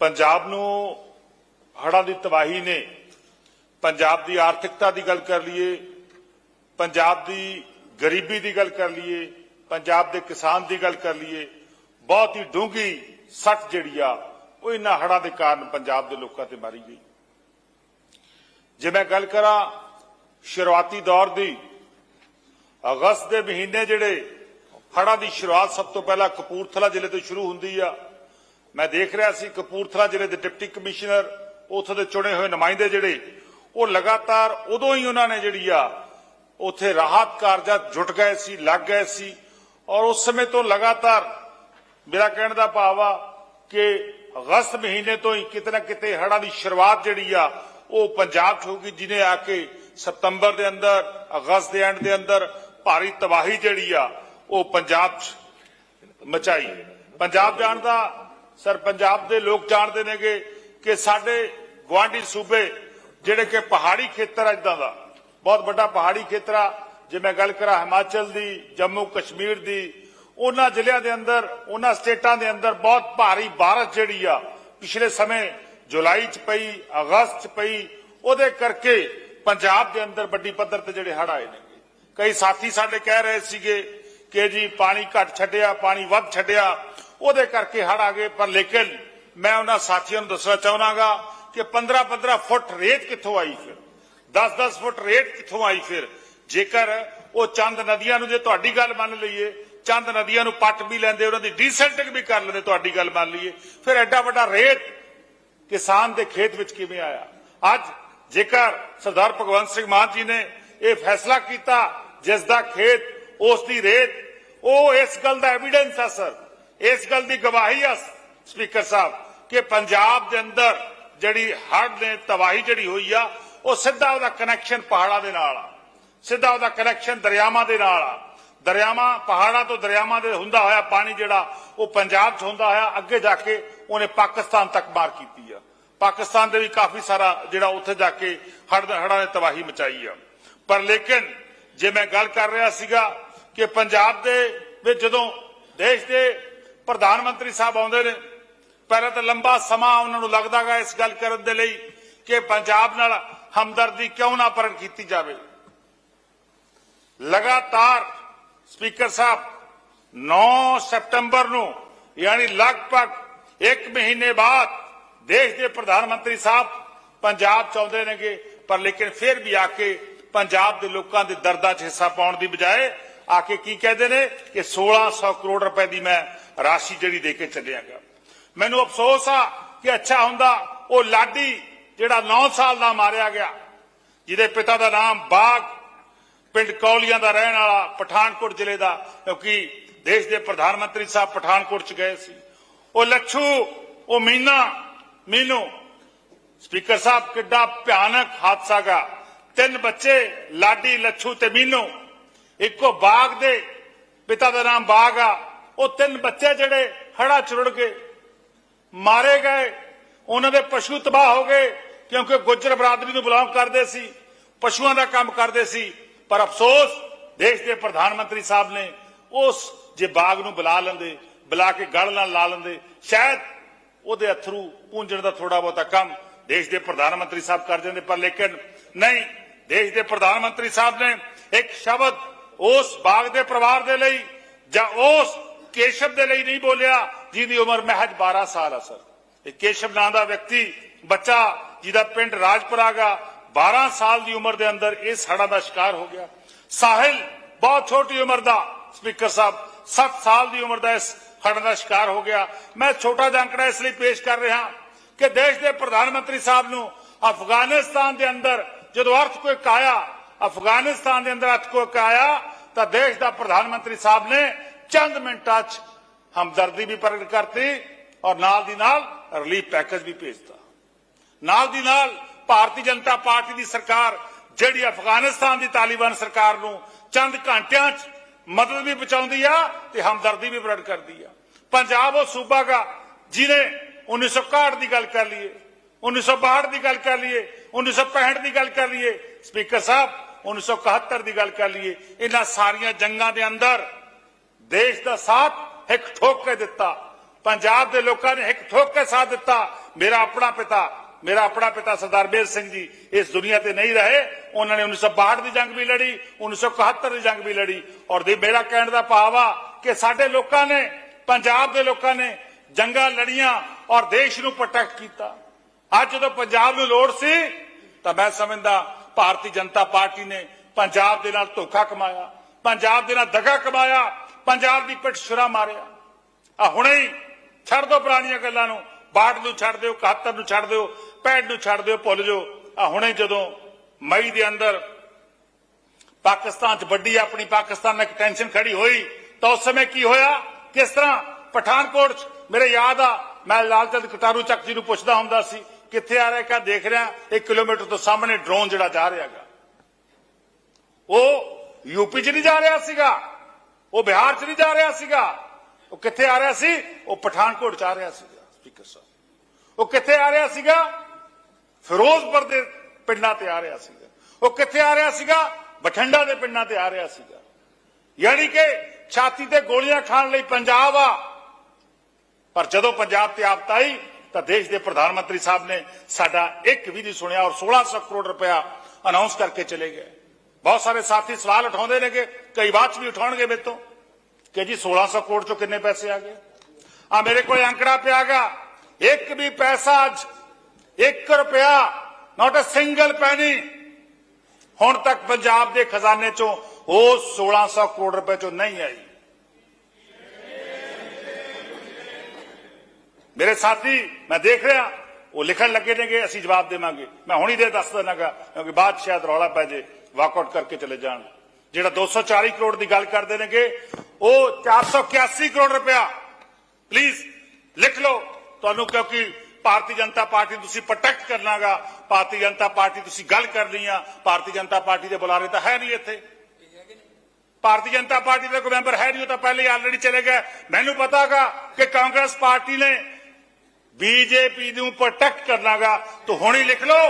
ਪੰਜਾਬ ਨੂੰ ਹੜ੍ਹਾਂ ਦੀ ਤਬਾਹੀ ਨੇ, ਪੰਜਾਬ ਦੀ ਆਰਥਿਕਤਾ ਦੀ ਗੱਲ ਕਰ ਲਈਏ, ਪੰਜਾਬ ਦੀ ਗਰੀਬੀ ਦੀ ਗੱਲ ਕਰ ਲਈਏ, ਪੰਜਾਬ ਦੇ ਕਿਸਾਨ ਦੀ ਗੱਲ ਕਰ ਲਈਏ, ਬਹੁਤ ਹੀ ਡੂੰਘੀ ਸੱਟ ਜਿਹੜੀ ਆ, ਉਹ ਇਹਨਾਂ ਹੜਾਂ ਦੇ ਕਾਰਨ ਪੰਜਾਬ ਦੇ ਲੋਕਾਂ ਤੇ ਮਾਰੀ ਗਈ। ਜੇ ਮੈਂ ਗੱਲ ਕਰਾਂ ਸ਼ੁਰੂਆਤੀ ਦੌਰ ਦੀ, ਅਗਸਤ ਦੇ ਮਹੀਨੇ ਜਿਹੜੇ ਹੜਾਂ ਦੀ ਸ਼ੁਰੂਆਤ ਸਭ ਤੋਂ ਪਹਿਲਾਂ ਕਪੂਰਥਲਾ ਜ਼ਿਲ੍ਹੇ ਤੋਂ ਸ਼ੁਰੂ ਹੁੰਦੀ ਆ ਮੈਂ ਦੇਖ ਰਿਹਾ ਸੀ ਕਪੂਰਥਲਾ ਜ਼ਿਲ੍ਹੇ ਦੇ ਡਿਪਟੀ ਕਮਿਸ਼ਨਰ, ਉਥੋਂ ਦੇ ਚੁਣੇ ਹੋਏ ਨੁਮਾਇੰਦੇ ਜਿਹੜੇ, ਉਹ ਲਗਾਤਾਰ ਉਦੋਂ ਹੀ ਉਹਨਾਂ ਨੇ ਜਿਹੜੀ ਆ, ਉੱਥੇ ਰਾਹਤ ਕਾਰਜਾਂ ਜੁਟ ਗਏ ਸੀ, ਲੱਗ ਗਏ ਸੀ, ਔਰ ਉਸ ਸਮੇਂ ਤੋਂ ਲਗਾਤਾਰ ਮੇਰਾ ਕਹਿਣ ਦਾ ਭਾਵ ਆ ਕਿ ਅਗਸਤ ਮਹੀਨੇ ਤੋਂ ਹੀ ਕਿਤੇ ਨਾ ਕਿਤੇ ਹੜ੍ਹਾਂ ਦੀ ਸ਼ੁਰੂਆਤ ਜਿਹੜੀ ਆ, ਉਹ ਪੰਜਾਬ 'ਚ ਹੋਊਗੀ, ਜਿਹਨੇ ਆ ਕੇ ਸਤੰਬਰ ਦੇ ਅੰਦਰ, ਅਗਸਤ ਦੇ ਐਂਡ ਦੇ ਅੰਦਰ ਭਾਰੀ ਤਬਾਹੀ ਜਿਹੜੀ ਆ, ਉਹ ਪੰਜਾਬ 'ਚ ਮਚਾਈ ਪੰਜਾਬ ਜਾਣ ਦਾ ਸਰ, ਪੰਜਾਬ ਦੇ ਲੋਕ ਜਾਣਦੇ ਨੇਗੇ ਕਿ ਸਾਡੇ ਗਵਾਂਢੀ ਸੂਬੇ ਜਿਹੜੇ ਕਿ ਪਹਾੜੀ ਖੇਤਰ ਆ ਦਾ। ਬਹੁਤ ਵੱਡਾ ਪਹਾੜੀ ਖੇਤਰ ਆ। ਜੇ ਮੈਂ ਗੱਲ ਕਰਾਂ ਹਿਮਾਚਲ ਦੀ, ਜੰਮੂ ਕਸ਼ਮੀਰ ਦੀ, ਉਹਨਾਂ ਜ਼ਿਲ੍ਹਿਆਂ ਦੇ ਅੰਦਰ, ਉਹਨਾਂ ਸਟੇਟਾਂ ਦੇ ਅੰਦਰ ਬਹੁਤ ਭਾਰੀ ਬਾਰਿਸ਼ ਜਿਹੜੀ ਆ, ਪਿਛਲੇ ਸਮੇਂ ਜੁਲਾਈ ਚ ਪਈ, ਅਗਸਤ ਚ ਪਈ, ਉਹਦੇ ਕਰਕੇ ਪੰਜਾਬ ਦੇ ਅੰਦਰ ਵੱਡੀ ਪੱਧਰ ਤੇ ਜਿਹੜੇ ਹੜ ਆਏ ਨੇ। ਕਈ ਸਾਥੀ ਸਾਡੇ ਕਹਿ ਰਹੇ ਸੀਗੇ ਕਿ ਜੀ ਪਾਣੀ ਘੱਟ ਛੱਡਿਆ, ਪਾਣੀ ਵੱਧ ਛੱਡਿਆ। ਉਹਦੇ ਕਰਕੇ ਹੜ ਆ ਗਏ। ਪਰ ਲੇਕਿਨ ਮੈਂ ਉਹਨਾਂ ਸਾਥੀਆਂ ਨੂੰ ਦੱਸਣਾ ਚਾਹਣਾਗਾ ਕਿ 15-15 ਫੁੱਟ ਰੇਤ ਕਿੱਥੋਂ ਆਈ ਫਿਰ? 10-10 ਫੁੱਟ ਰੇਤ ਕਿੱਥੋਂ ਆਈ ਫਿਰ? ਜੇਕਰ ਉਹ ਚੰਦ ਨਦੀਆਂ ਨੂੰ ਜੇ ਤੁਹਾਡੀ ਗੱਲ ਮੰਨ ਲਈਏ, ਚੰਦ ਨਦੀਆਂ ਨੂੰ ਪੱਟ ਵੀ ਲੈਂਦੇ, ਉਹਨਾਂ ਦੀ ਡੀਸੈਂਟਿੰਗ ਵੀ ਕਰ ਲੈਂਦੇ, ਤੁਹਾਡੀ ਗੱਲ ਮੰਨ ਲਈਏ, ਫਿਰ ਐਡਾ ਵੱਡਾ ਰੇਤ ਕਿਸਾਨ ਦੇ ਖੇਤ ਵਿੱਚ ਕਿਵੇਂ ਆਇਆ? ਅੱਜ ਜੇਕਰ ਸਰਦਾਰ ਭਗਵੰਤ ਸਿੰਘ ਮਾਨ ਜੀ ਨੇ ਇਹ ਫੈਸਲਾ ਕੀਤਾ, ਜਿਸ ਦਾ ਖੇਤ, ਉਸ ਦੀ ਰੇਤ, ਉਹ ਇਸ ਗੱਲ ਦਾ ਐਵੀਡੈਂਸ ਹੈ ਸਰ। ਇਸ ਗੱਲ ਦੀ ਗਵਾਹੀ ਆ, ਸਪੀਕਰ ਸਾਹਿਬ, ਕਿ ਪੰਜਾਬ ਦੇ ਅੰਦਰ ਜਿਹੜੀ ਹੜ੍ਹ ਨੇ ਤਬਾਹੀ ਜਿਹੜੀ ਹੋਈ ਆ, ਉਹ ਸਿੱਧਾ ਉਹਦਾ ਕਨੈਕਸ਼ਨ ਪਹਾੜਾਂ ਦੇ ਨਾਲ ਆ। ਸਿੱਧਾ ਉਹਦਾ ਕਨੈਕਸ਼ਨ ਦਰਿਆਵਾਂ ਦੇ ਨਾਲ ਆ। ਦਰਿਆਵਾਂ, ਪਹਾੜਾਂ ਤੋਂ ਦਰਿਆਵਾਂ ਦੇ ਹੁੰਦਾ ਹੋਇਆ ਪਾਣੀ ਜਿਹੜਾ, ਉਹ ਪੰਜਾਬ 'ਚ ਹੁੰਦਾ ਹੋਇਆ, ਅੱਗੇ ਜਾ ਕੇ ਉਹਨੇ ਪਾਕਿਸਤਾਨ ਤੱਕ ਮਾਰ ਕੀਤੀ ਆ। ਪਾਕਿਸਤਾਨ ਦੇ ਵੀ ਕਾਫੀ ਸਾਰਾ ਜਿਹੜਾ ਉੱਥੇ ਜਾ ਕੇ ਹੜ੍ਹ ਹੜ੍ਹਾਂ ਨੇ ਤਬਾਹੀ ਮਚਾਈ ਆ। ਪਰ ਲੇਕਿਨ ਜੇ ਮੈਂ ਗੱਲ ਕਰ ਰਿਹਾ ਸੀਗਾ ਕਿ ਪੰਜਾਬ ਦੇ ਵਿੱਚ ਜਦੋਂ ਦੇਸ਼ ਦੇ ਪ੍ਰਧਾਨ ਮੰਤਰੀ ਸਾਹਿਬ ਆਉਂਦੇ ਨੇ। ਪਹਿਲਾਂ ਤਾਂ ਲੰਬਾ ਸਮਾਂ ਉਹਨਾਂ ਨੂੰ ਲੱਗਦਾਗਾ ਇਸ ਗੱਲ ਕਰਨ ਦੇ ਲਈ ਕਿ ਪੰਜਾਬ ਨਾਲ ਹਮਦਰਦੀ ਕਿਉਂ ਨਾ ਪ੍ਰਗਟ ਕੀਤੀ ਜਾਵੇ। ਲਗਾਤਾਰ ਸਪੀਕਰ ਸਾਹਿਬ 9 ਸਤੰਬਰ ਨੂੰ ਯਾਨੀ ਲਗਭਗ 1 ਮਹੀਨੇ ਬਾਅਦ ਦੇਸ਼ ਦੇ ਪ੍ਰਧਾਨ ਮੰਤਰੀ ਸਾਹਿਬ ਪੰਜਾਬ ਚ ਆਉਂਦੇ ਨੇਗੇ, ਪਰ ਲੇਕਿਨ ਫਿਰ ਵੀ ਆ ਕੇ ਪੰਜਾਬ ਦੇ ਲੋਕਾਂ ਦੇ ਦਰਦਾਂ 'ਚ ਹਿੱਸਾ ਪਾਉਣ ਦੀ ਬਜਾਏ ਆ ਕੇ ਕੀ ਕਹਿੰਦੇ ਨੇ ਕਿ 1600 ਕਰੋੜ ਰੁਪਏ ਦੀ ਮੈਂ ਰਾਸ਼ੀ ਜਿਹੜੀ ਦੇ ਕੇ ਚੱਲਿਆਗਾ ਮੈਨੂੰ ਅਫਸੋਸ ਆ ਕਿ ਅੱਛਾ ਹੁੰਦਾ, ਉਹ ਲਾਡੀ ਜਿਹੜਾ 9 ਸਾਲ ਦਾ ਮਾਰਿਆ ਗਿਆ, ਜਿਹਦੇ ਪਿਤਾ ਦਾ ਨਾਮ ਬਾਗ, ਪਿੰਡ ਕੌਲੀਆਂ ਦਾ ਰਹਿਣ ਵਾਲਾ ਪਠਾਨਕੋਟ ਜ਼ਿਲ੍ਹੇ ਦਾ, ਕਿਉਂਕਿ ਦੇਸ਼ ਦੇ ਪ੍ਰਧਾਨ ਮੰਤਰੀ ਸਾਹਿਬ ਪਠਾਨਕੋਟ ਚ ਗਏ ਸੀ। ਉਹ ਲੱਛੂ, ਉਹ ਮੀਨਾ, ਮੀਨੂ, ਸਪੀਕਰ ਸਾਹਿਬ ਕਿੱਡਾ ਭਿਆਨਕ ਹਾਦਸਾ ਗਾ। ਤਿੰਨ ਬੱਚੇ, ਲਾਡੀ, ਲੱਛੂ ਤੇ ਮੀਨੂ, ਇੱਕੋ ਬਾਗ ਦੇ, ਪਿਤਾ ਦਾ ਨਾਮ ਬਾਗ ਆ। ਉਹ ਤਿੰਨ ਬੱਚੇ ਜਿਹੜੇ ਹੜਾ ਚੁਰੜ ਗਏ, ਮਾਰੇ ਗਏ, ਉਹਨਾਂ ਦੇ ਪਸ਼ੂ ਤਬਾਹ ਹੋ ਗਏ, ਕਿਉਂਕਿ ਗੁੱਜਰ ਬਰਾਦਰੀ ਨੂੰ ਬਿਲੋਂਗ ਕਰਦੇ ਸੀ, ਪਸ਼ੂਆਂ ਦਾ ਕੰਮ ਕਰਦੇ ਸੀ, ਪਰ ਅਫਸੋਸ ਦੇਸ਼ ਦੇ ਪ੍ਰਧਾਨ ਮੰਤਰੀ ਸਾਹਿਬ ਨੇ ਉਸ ਜੇ ਬਾਗ ਨੂੰ ਬੁਲਾ ਲੈਂਦੇ, ਬੁਲਾ ਕੇ ਗਲ ਨਾਲ ਲਾ ਲੈਂਦੇ, ਸ਼ਾਇਦ ਉਹਦੇ ਅਥਰੂ ਪੂੰਝਣ ਦਾ ਥੋੜਾ ਬਹੁਤਾ ਕੰਮ ਦੇਸ਼ ਦੇ ਪ੍ਰਧਾਨ ਮੰਤਰੀ ਸਾਹਿਬ ਕਰ ਜਾਂਦੇ, ਪਰ ਲੇਕਿਨ ਨਹੀਂ, ਦੇਸ਼ ਦੇ ਪ੍ਰਧਾਨ ਮੰਤਰੀ ਸਾਹਿਬ ਨੇ ਇੱਕ ਸ਼ਬਦ ਉਸ ਬਾਗ ਦੇ ਪਰਿਵਾਰ ਦੇ ਲਈ ਜਾਂ ਉਸ ਕੇਸ਼ਵ ਦੇ ਲਈ ਨਹੀਂ ਬੋਲਿਆ, ਜਿਹਦੀ ਉਮਰ ਮਹਿਜ 12 ਸਾਲ ਆ ਸਰ। ਇਹ ਕੇਸ਼ਵ ਨਾਂ ਦਾ ਵਿਅਕਤੀ, ਬੱਚਾ, ਜਿਹਦਾ ਪਿੰਡ ਰਾਜਪੁਰਾਗਾ 12 ਸਾਲ ਦੀ ਉਮਰ ਦੇ ਅੰਦਰ ਇਸ ਹੜ੍ਹਾਂ ਦਾ ਸ਼ਿਕਾਰ ਹੋ ਗਿਆ। ਸਾਹਿਲ ਬਹੁਤ ਛੋਟੀ ਉਮਰ ਦਾ, ਸਪੀਕਰ ਸਾਹਿਬ 7 ਸਾਲ ਦੀ ਉਮਰ ਦਾ ਇਸ ਹੜ੍ਹਾਂ ਦਾ ਸ਼ਿਕਾਰ ਹੋ ਗਿਆ। ਮੈਂ ਛੋਟਾ ਜਿਹਾ ਅੰਕੜਾ ਇਸ ਲਈ ਪੇਸ਼ ਕਰ ਰਿਹਾ ਕਿ ਦੇਸ਼ ਦੇ ਪ੍ਰਧਾਨ ਮੰਤਰੀ ਸਾਹਿਬ ਨੂੰ ਅਫਗਾਨਿਸਤਾਨ ਦੇ ਅੰਦਰ ਜਦੋਂ ਅਰਥਕੁਇਕ ਆਇਆ, ਅਫਗਾਨਿਸਤਾਨ ਦੇ ਅੰਦਰ ਅਰਥਕੁਇਕ ਆਇਆ, ਤਾਂ ਦੇਸ਼ ਦਾ ਪ੍ਰਧਾਨ ਮੰਤਰੀ ਸਾਹਿਬ ਨੇ ਚੰਦ ਮਿੰਟਾਂ 'ਚ ਹਮਦਰਦੀ ਵੀ ਪ੍ਰਗਟ ਕਰਤੀ ਔਰ ਨਾਲ ਦੀ ਨਾਲ ਰਿਲੀਫ ਪੈਕੇਜ ਵੀ ਭੇਜਤਾ। ਨਾਲ ਦੀ ਨਾਲ ਭਾਰਤੀ ਜਨਤਾ ਪਾਰਟੀ ਦੀ ਸਰਕਾਰ, ਜਿਹੜੀ ਅਫਗਾਨਿਸਤਾਨ ਦੀ ਤਾਲਿਬਾਨ ਸਰਕਾਰ ਨੂੰ ਚੰਦ ਘੰਟਿਆਂ 'ਚ ਮਦਦ ਵੀ ਪਹੁੰਚਾਉਂਦੀ ਆ ਤੇ ਹਮਦਰਦੀ ਵੀ ਪ੍ਰਗਟ ਕਰਦੀ ਆ। ਪੰਜਾਬ ਉਹ ਸੂਬਾ ਗਾ ਜਿਹਨੇ 1961 ਦੀ ਗੱਲ ਕਰ ਲਈਏ 1962 ਦੀ ਗੱਲ ਕਰ ਲਈਏ 1965 ਦੀ ਗੱਲ ਕਰ ਲਈਏ, ਸਪੀਕਰ ਸਾਹਿਬ 1971 ਦੀ ਗੱਲ ਕਰ ਲਈਏ, ਇਹਨਾਂ ਸਾਰੀਆਂ ਜੰਗਾਂ ਦੇ ਅੰਦਰ ਦੇਸ਼ ਦਾ ਸਾਥ ਇੱਕ ਠੋਕ ਕੇ ਦਿੱਤਾ। ਪੰਜਾਬ ਦੇ ਲੋਕਾਂ ਨੇ ਇੱਕ ਠੋਕ ਕੇ ਸਾਥ ਦਿੱਤਾ। ਮੇਰਾ ਆਪਣਾ ਪਿਤਾ, ਮੇਰਾ ਆਪਣਾ ਪਿਤਾ ਸਰਦਾਰ ਬੇਰ ਸਿੰਘ ਜੀ ਇਸ ਦੁਨੀਆ ਤੇ ਨਹੀਂ ਰਹੇ। ਉਹਨਾਂ ਨੇ 1962 ਦੀ ਜੰਗ ਵੀ ਲੜੀ 1971 ਦੀ ਜੰਗ ਵੀ ਲੜੀ। ਔਰ ਦੇ ਮੇਰਾ ਕਹਿਣ ਦਾ ਭਾਵ ਆ ਕਿ ਸਾਡੇ ਲੋਕਾਂ ਨੇ, ਪੰਜਾਬ ਦੇ ਲੋਕਾਂ ਨੇ ਜੰਗਾਂ ਲੜੀਆਂ ਔਰ ਦੇਸ਼ ਨੂੰ ਪ੍ਰੋਟੈਕਟ ਕੀਤਾ। ਅੱਜ ਜਦੋਂ ਪੰਜਾਬ ਨੂੰ ਲੋੜ ਸੀ, ਤਾਂ ਮੈਂ ਸਮਝਦਾ ਭਾਰਤੀ ਜਨਤਾ ਪਾਰਟੀ ਨੇ ਪੰਜਾਬ ਦੇ ਨਾਲ ਧੋਖਾ ਕਮਾਇਆ। ਪੰਜਾਬ ਦੇ ਨਾਲ ਦਗਾ ਕਮਾਇਆ। ਪੰਜਾਬ ਦੀ ਪਿੱਠ ਛੁਰਾ ਮਾਰਿਆ। ਆ ਹੁਣੇ ਹੀ ਛੱਡ ਦਿਓ ਪੁਰਾਣੀਆਂ ਗੱਲਾਂ ਨੂੰ। ਬਾਟ ਨੂੰ ਛੱਡ ਦਿਓ 71 ਨੂੰ ਛੱਡ ਦਿਓ 65 ਨੂੰ ਛੱਡ ਦਿਓ, ਭੁੱਲ ਜਾਓ। ਆ ਹੁਣੇ ਜਦੋਂ ਮਈ ਦੇ ਅੰਦਰ ਪਾਕਿਸਤਾਨ 'ਚ ਵੱਡੀ ਆਪਣੀ ਪਾਕਿਸਤਾਨ ਨਾਲ ਇੱਕ ਟੈਨਸ਼ਨ ਖੜੀ ਹੋਈ, ਤਾਂ ਉਸ ਸਮੇਂ ਕੀ ਹੋਇਆ? ਕਿਸ ਤਰ੍ਹਾਂ? ਪਠਾਨਕੋਟ 'ਚ, ਮੇਰੇ ਯਾਦ ਆ, ਮੈਂ ਲਾਲਚੰਦ ਕਟਾਰੂ ਚੱਕ ਜੀ ਨੂੰ ਪੁੱਛਦਾ ਹੁੰਦਾ ਸੀ, ਕਿੱਥੇ ਆ ਰਿਹਾ ਕਾ ਦੇਖ ਰਿਹਾ? 1 ਕਿਲੋਮੀਟਰ ਤੋਂ ਸਾਹਮਣੇ ਡਰੋਨ ਜਿਹੜਾ ਜਾ ਰਿਹਾਗਾ ਉਹ ਯੂਪੀ 'ਚ ਨਹੀਂ ਜਾ ਰਿਹਾ ਸੀਗਾ। ਉਹ ਬਿਹਾਰ 'ਚ ਨਹੀਂ ਜਾ ਰਿਹਾ ਸੀਗਾ। ਉਹ ਕਿੱਥੇ ਆ ਰਿਹਾ ਸੀ? ਉਹ ਪਠਾਨਕੋਟ 'ਚ ਆ ਰਿਹਾ ਸੀਗਾ, ਸਪੀਕਰ ਸਾਹਿਬ। ਉਹ ਕਿੱਥੇ ਆ ਰਿਹਾ ਸੀਗਾ? ਫਿਰੋਜ਼ਪੁਰ ਦੇ ਪਿੰਡਾਂ ਤੇ ਆ ਰਿਹਾ ਸੀਗਾ। ਉਹ ਕਿੱਥੇ ਆ ਰਿਹਾ ਸੀਗਾ? ਬਠਿੰਡਾ ਦੇ ਪਿੰਡਾਂ ਤੇ ਆ ਰਿਹਾ ਸੀਗਾ। ਯਾਨੀ ਕਿ ਛਾਤੀ ਤੇ ਗੋਲੀਆਂ ਖਾਣ ਲਈ ਪੰਜਾਬ ਆ। ਪਰ ਜਦੋਂ ਪੰਜਾਬ ਤੇ ਆਫਤ ਆਈ, ਤਾਂ ਦੇਸ਼ ਦੇ ਪ੍ਰਧਾਨ ਮੰਤਰੀ ਸਾਹਿਬ ਨੇ ਸਾਡਾ ਇੱਕ ਵੀ ਨਹੀਂ ਸੁਣਿਆ ਔਰ 1600 ਕਰੋੜ ਰੁਪਇਆ ਅਨਾਉਂਸ ਕਰਕੇ ਚਲੇ ਗਏ। ਬਹੁਤ ਸਾਰੇ ਸਾਥੀ ਸਵਾਲ ਉਠਾਉਂਦੇ ਨੇ ਕਿ ਕਈ ਬਾਅਦ ਚ ਵੀ ਉਠਾਉਣਗੇ ਮੇਰੇ ਤੋਂ ਕਿ ਜੀ 1600 ਕਰੋੜ ਚੋਂ ਕਿੰਨੇ ਪੈਸੇ ਆ ਗਏ ਆ ਮੇਰੇ ਕੋਲ ਅੰਕੜਾ ਪਿਆਗਾ ਇੱਕ ਵੀ ਪੈਸਾ ਅੱਜ 1 ਰੁਪਿਆ ਨਾਟ ਅ ਸਿੰਗਲ ਪੈਨੀ ਹੁਣ ਤੱਕ ਪੰਜਾਬ ਦੇ ਖਜ਼ਾਨੇ ਚੋਂ ਉਹ 1600 ਕਰੋੜ ਰੁਪਏ ਚੋਂ ਨਹੀਂ ਆਈ ਮੇਰੇ ਸਾਥੀ ਮੈਂ ਦੇਖ ਰਿਹਾ ਉਹ ਲਿਖਣ ਲੱਗੇ ਨੇਗੇ ਅਸੀਂ ਜਵਾਬ ਦੇਵਾਂਗੇ। ਮੈਂ ਹੁਣੀ ਦੇ ਦੱਸ ਦੇਣਾਗਾ ਕਿਉਂਕਿ ਬਾਅਦ ਸ਼ਾਇਦ ਰੌਲਾ ਪੈ ਜੇ ਵਾਕਆਊਟ ਕਰਕੇ ਚਲੇ ਜਾਣ। ਜਿਹੜਾ 240 ਕਰੋੜ ਦੀ ਗੱਲ ਕਰਦੇ ਨੇਗੇ, ਉਹ 481 ਕਰੋੜ ਰੁਪਇਆ। ਪਲੀਜ਼ ਲਿਖ ਲਓ। ਤੁਹਾਨੂੰ ਕਿਉਂਕਿ ਭਾਰਤੀ ਜਨਤਾ ਪਾਰਟੀ ਨੂੰ ਤੁਸੀਂ ਪ੍ਰੋਟੈਕਟ ਕਰਨਾਗਾ ਭਾਰਤੀ ਜਨਤਾ ਪਾਰਟੀ ਤੁਸੀਂ ਗੱਲ ਕਰ ਲਈ ਆ, ਭਾਰਤੀ ਜਨਤਾ ਪਾਰਟੀ ਦੇ ਬੁਲਾਰੇ ਤਾਂ ਹੈ ਨਹੀਂ ਇੱਥੇ। ਭਾਰਤੀ ਜਨਤਾ ਪਾਰਟੀ ਦੇ ਕੋਈ ਮੈਂਬਰ ਹੈ ਨਹੀਂ, ਉਹ ਤਾਂ ਪਹਿਲੇ ਹੀ ਆਲਰੇਡੀ ਚਲੇ ਗਏ। ਮੈਨੂੰ ਪਤਾਗਾ ਕਿ ਕਾਂਗਰਸ ਪਾਰਟੀ ਨੇ ਬੀਜੇਪੀ ਨੂੰ ਪ੍ਰੋਟੈਕਟ ਕਰਨਾਗਾ ਤੂੰ ਹੁਣੇ ਲਿਖ ਲਓ।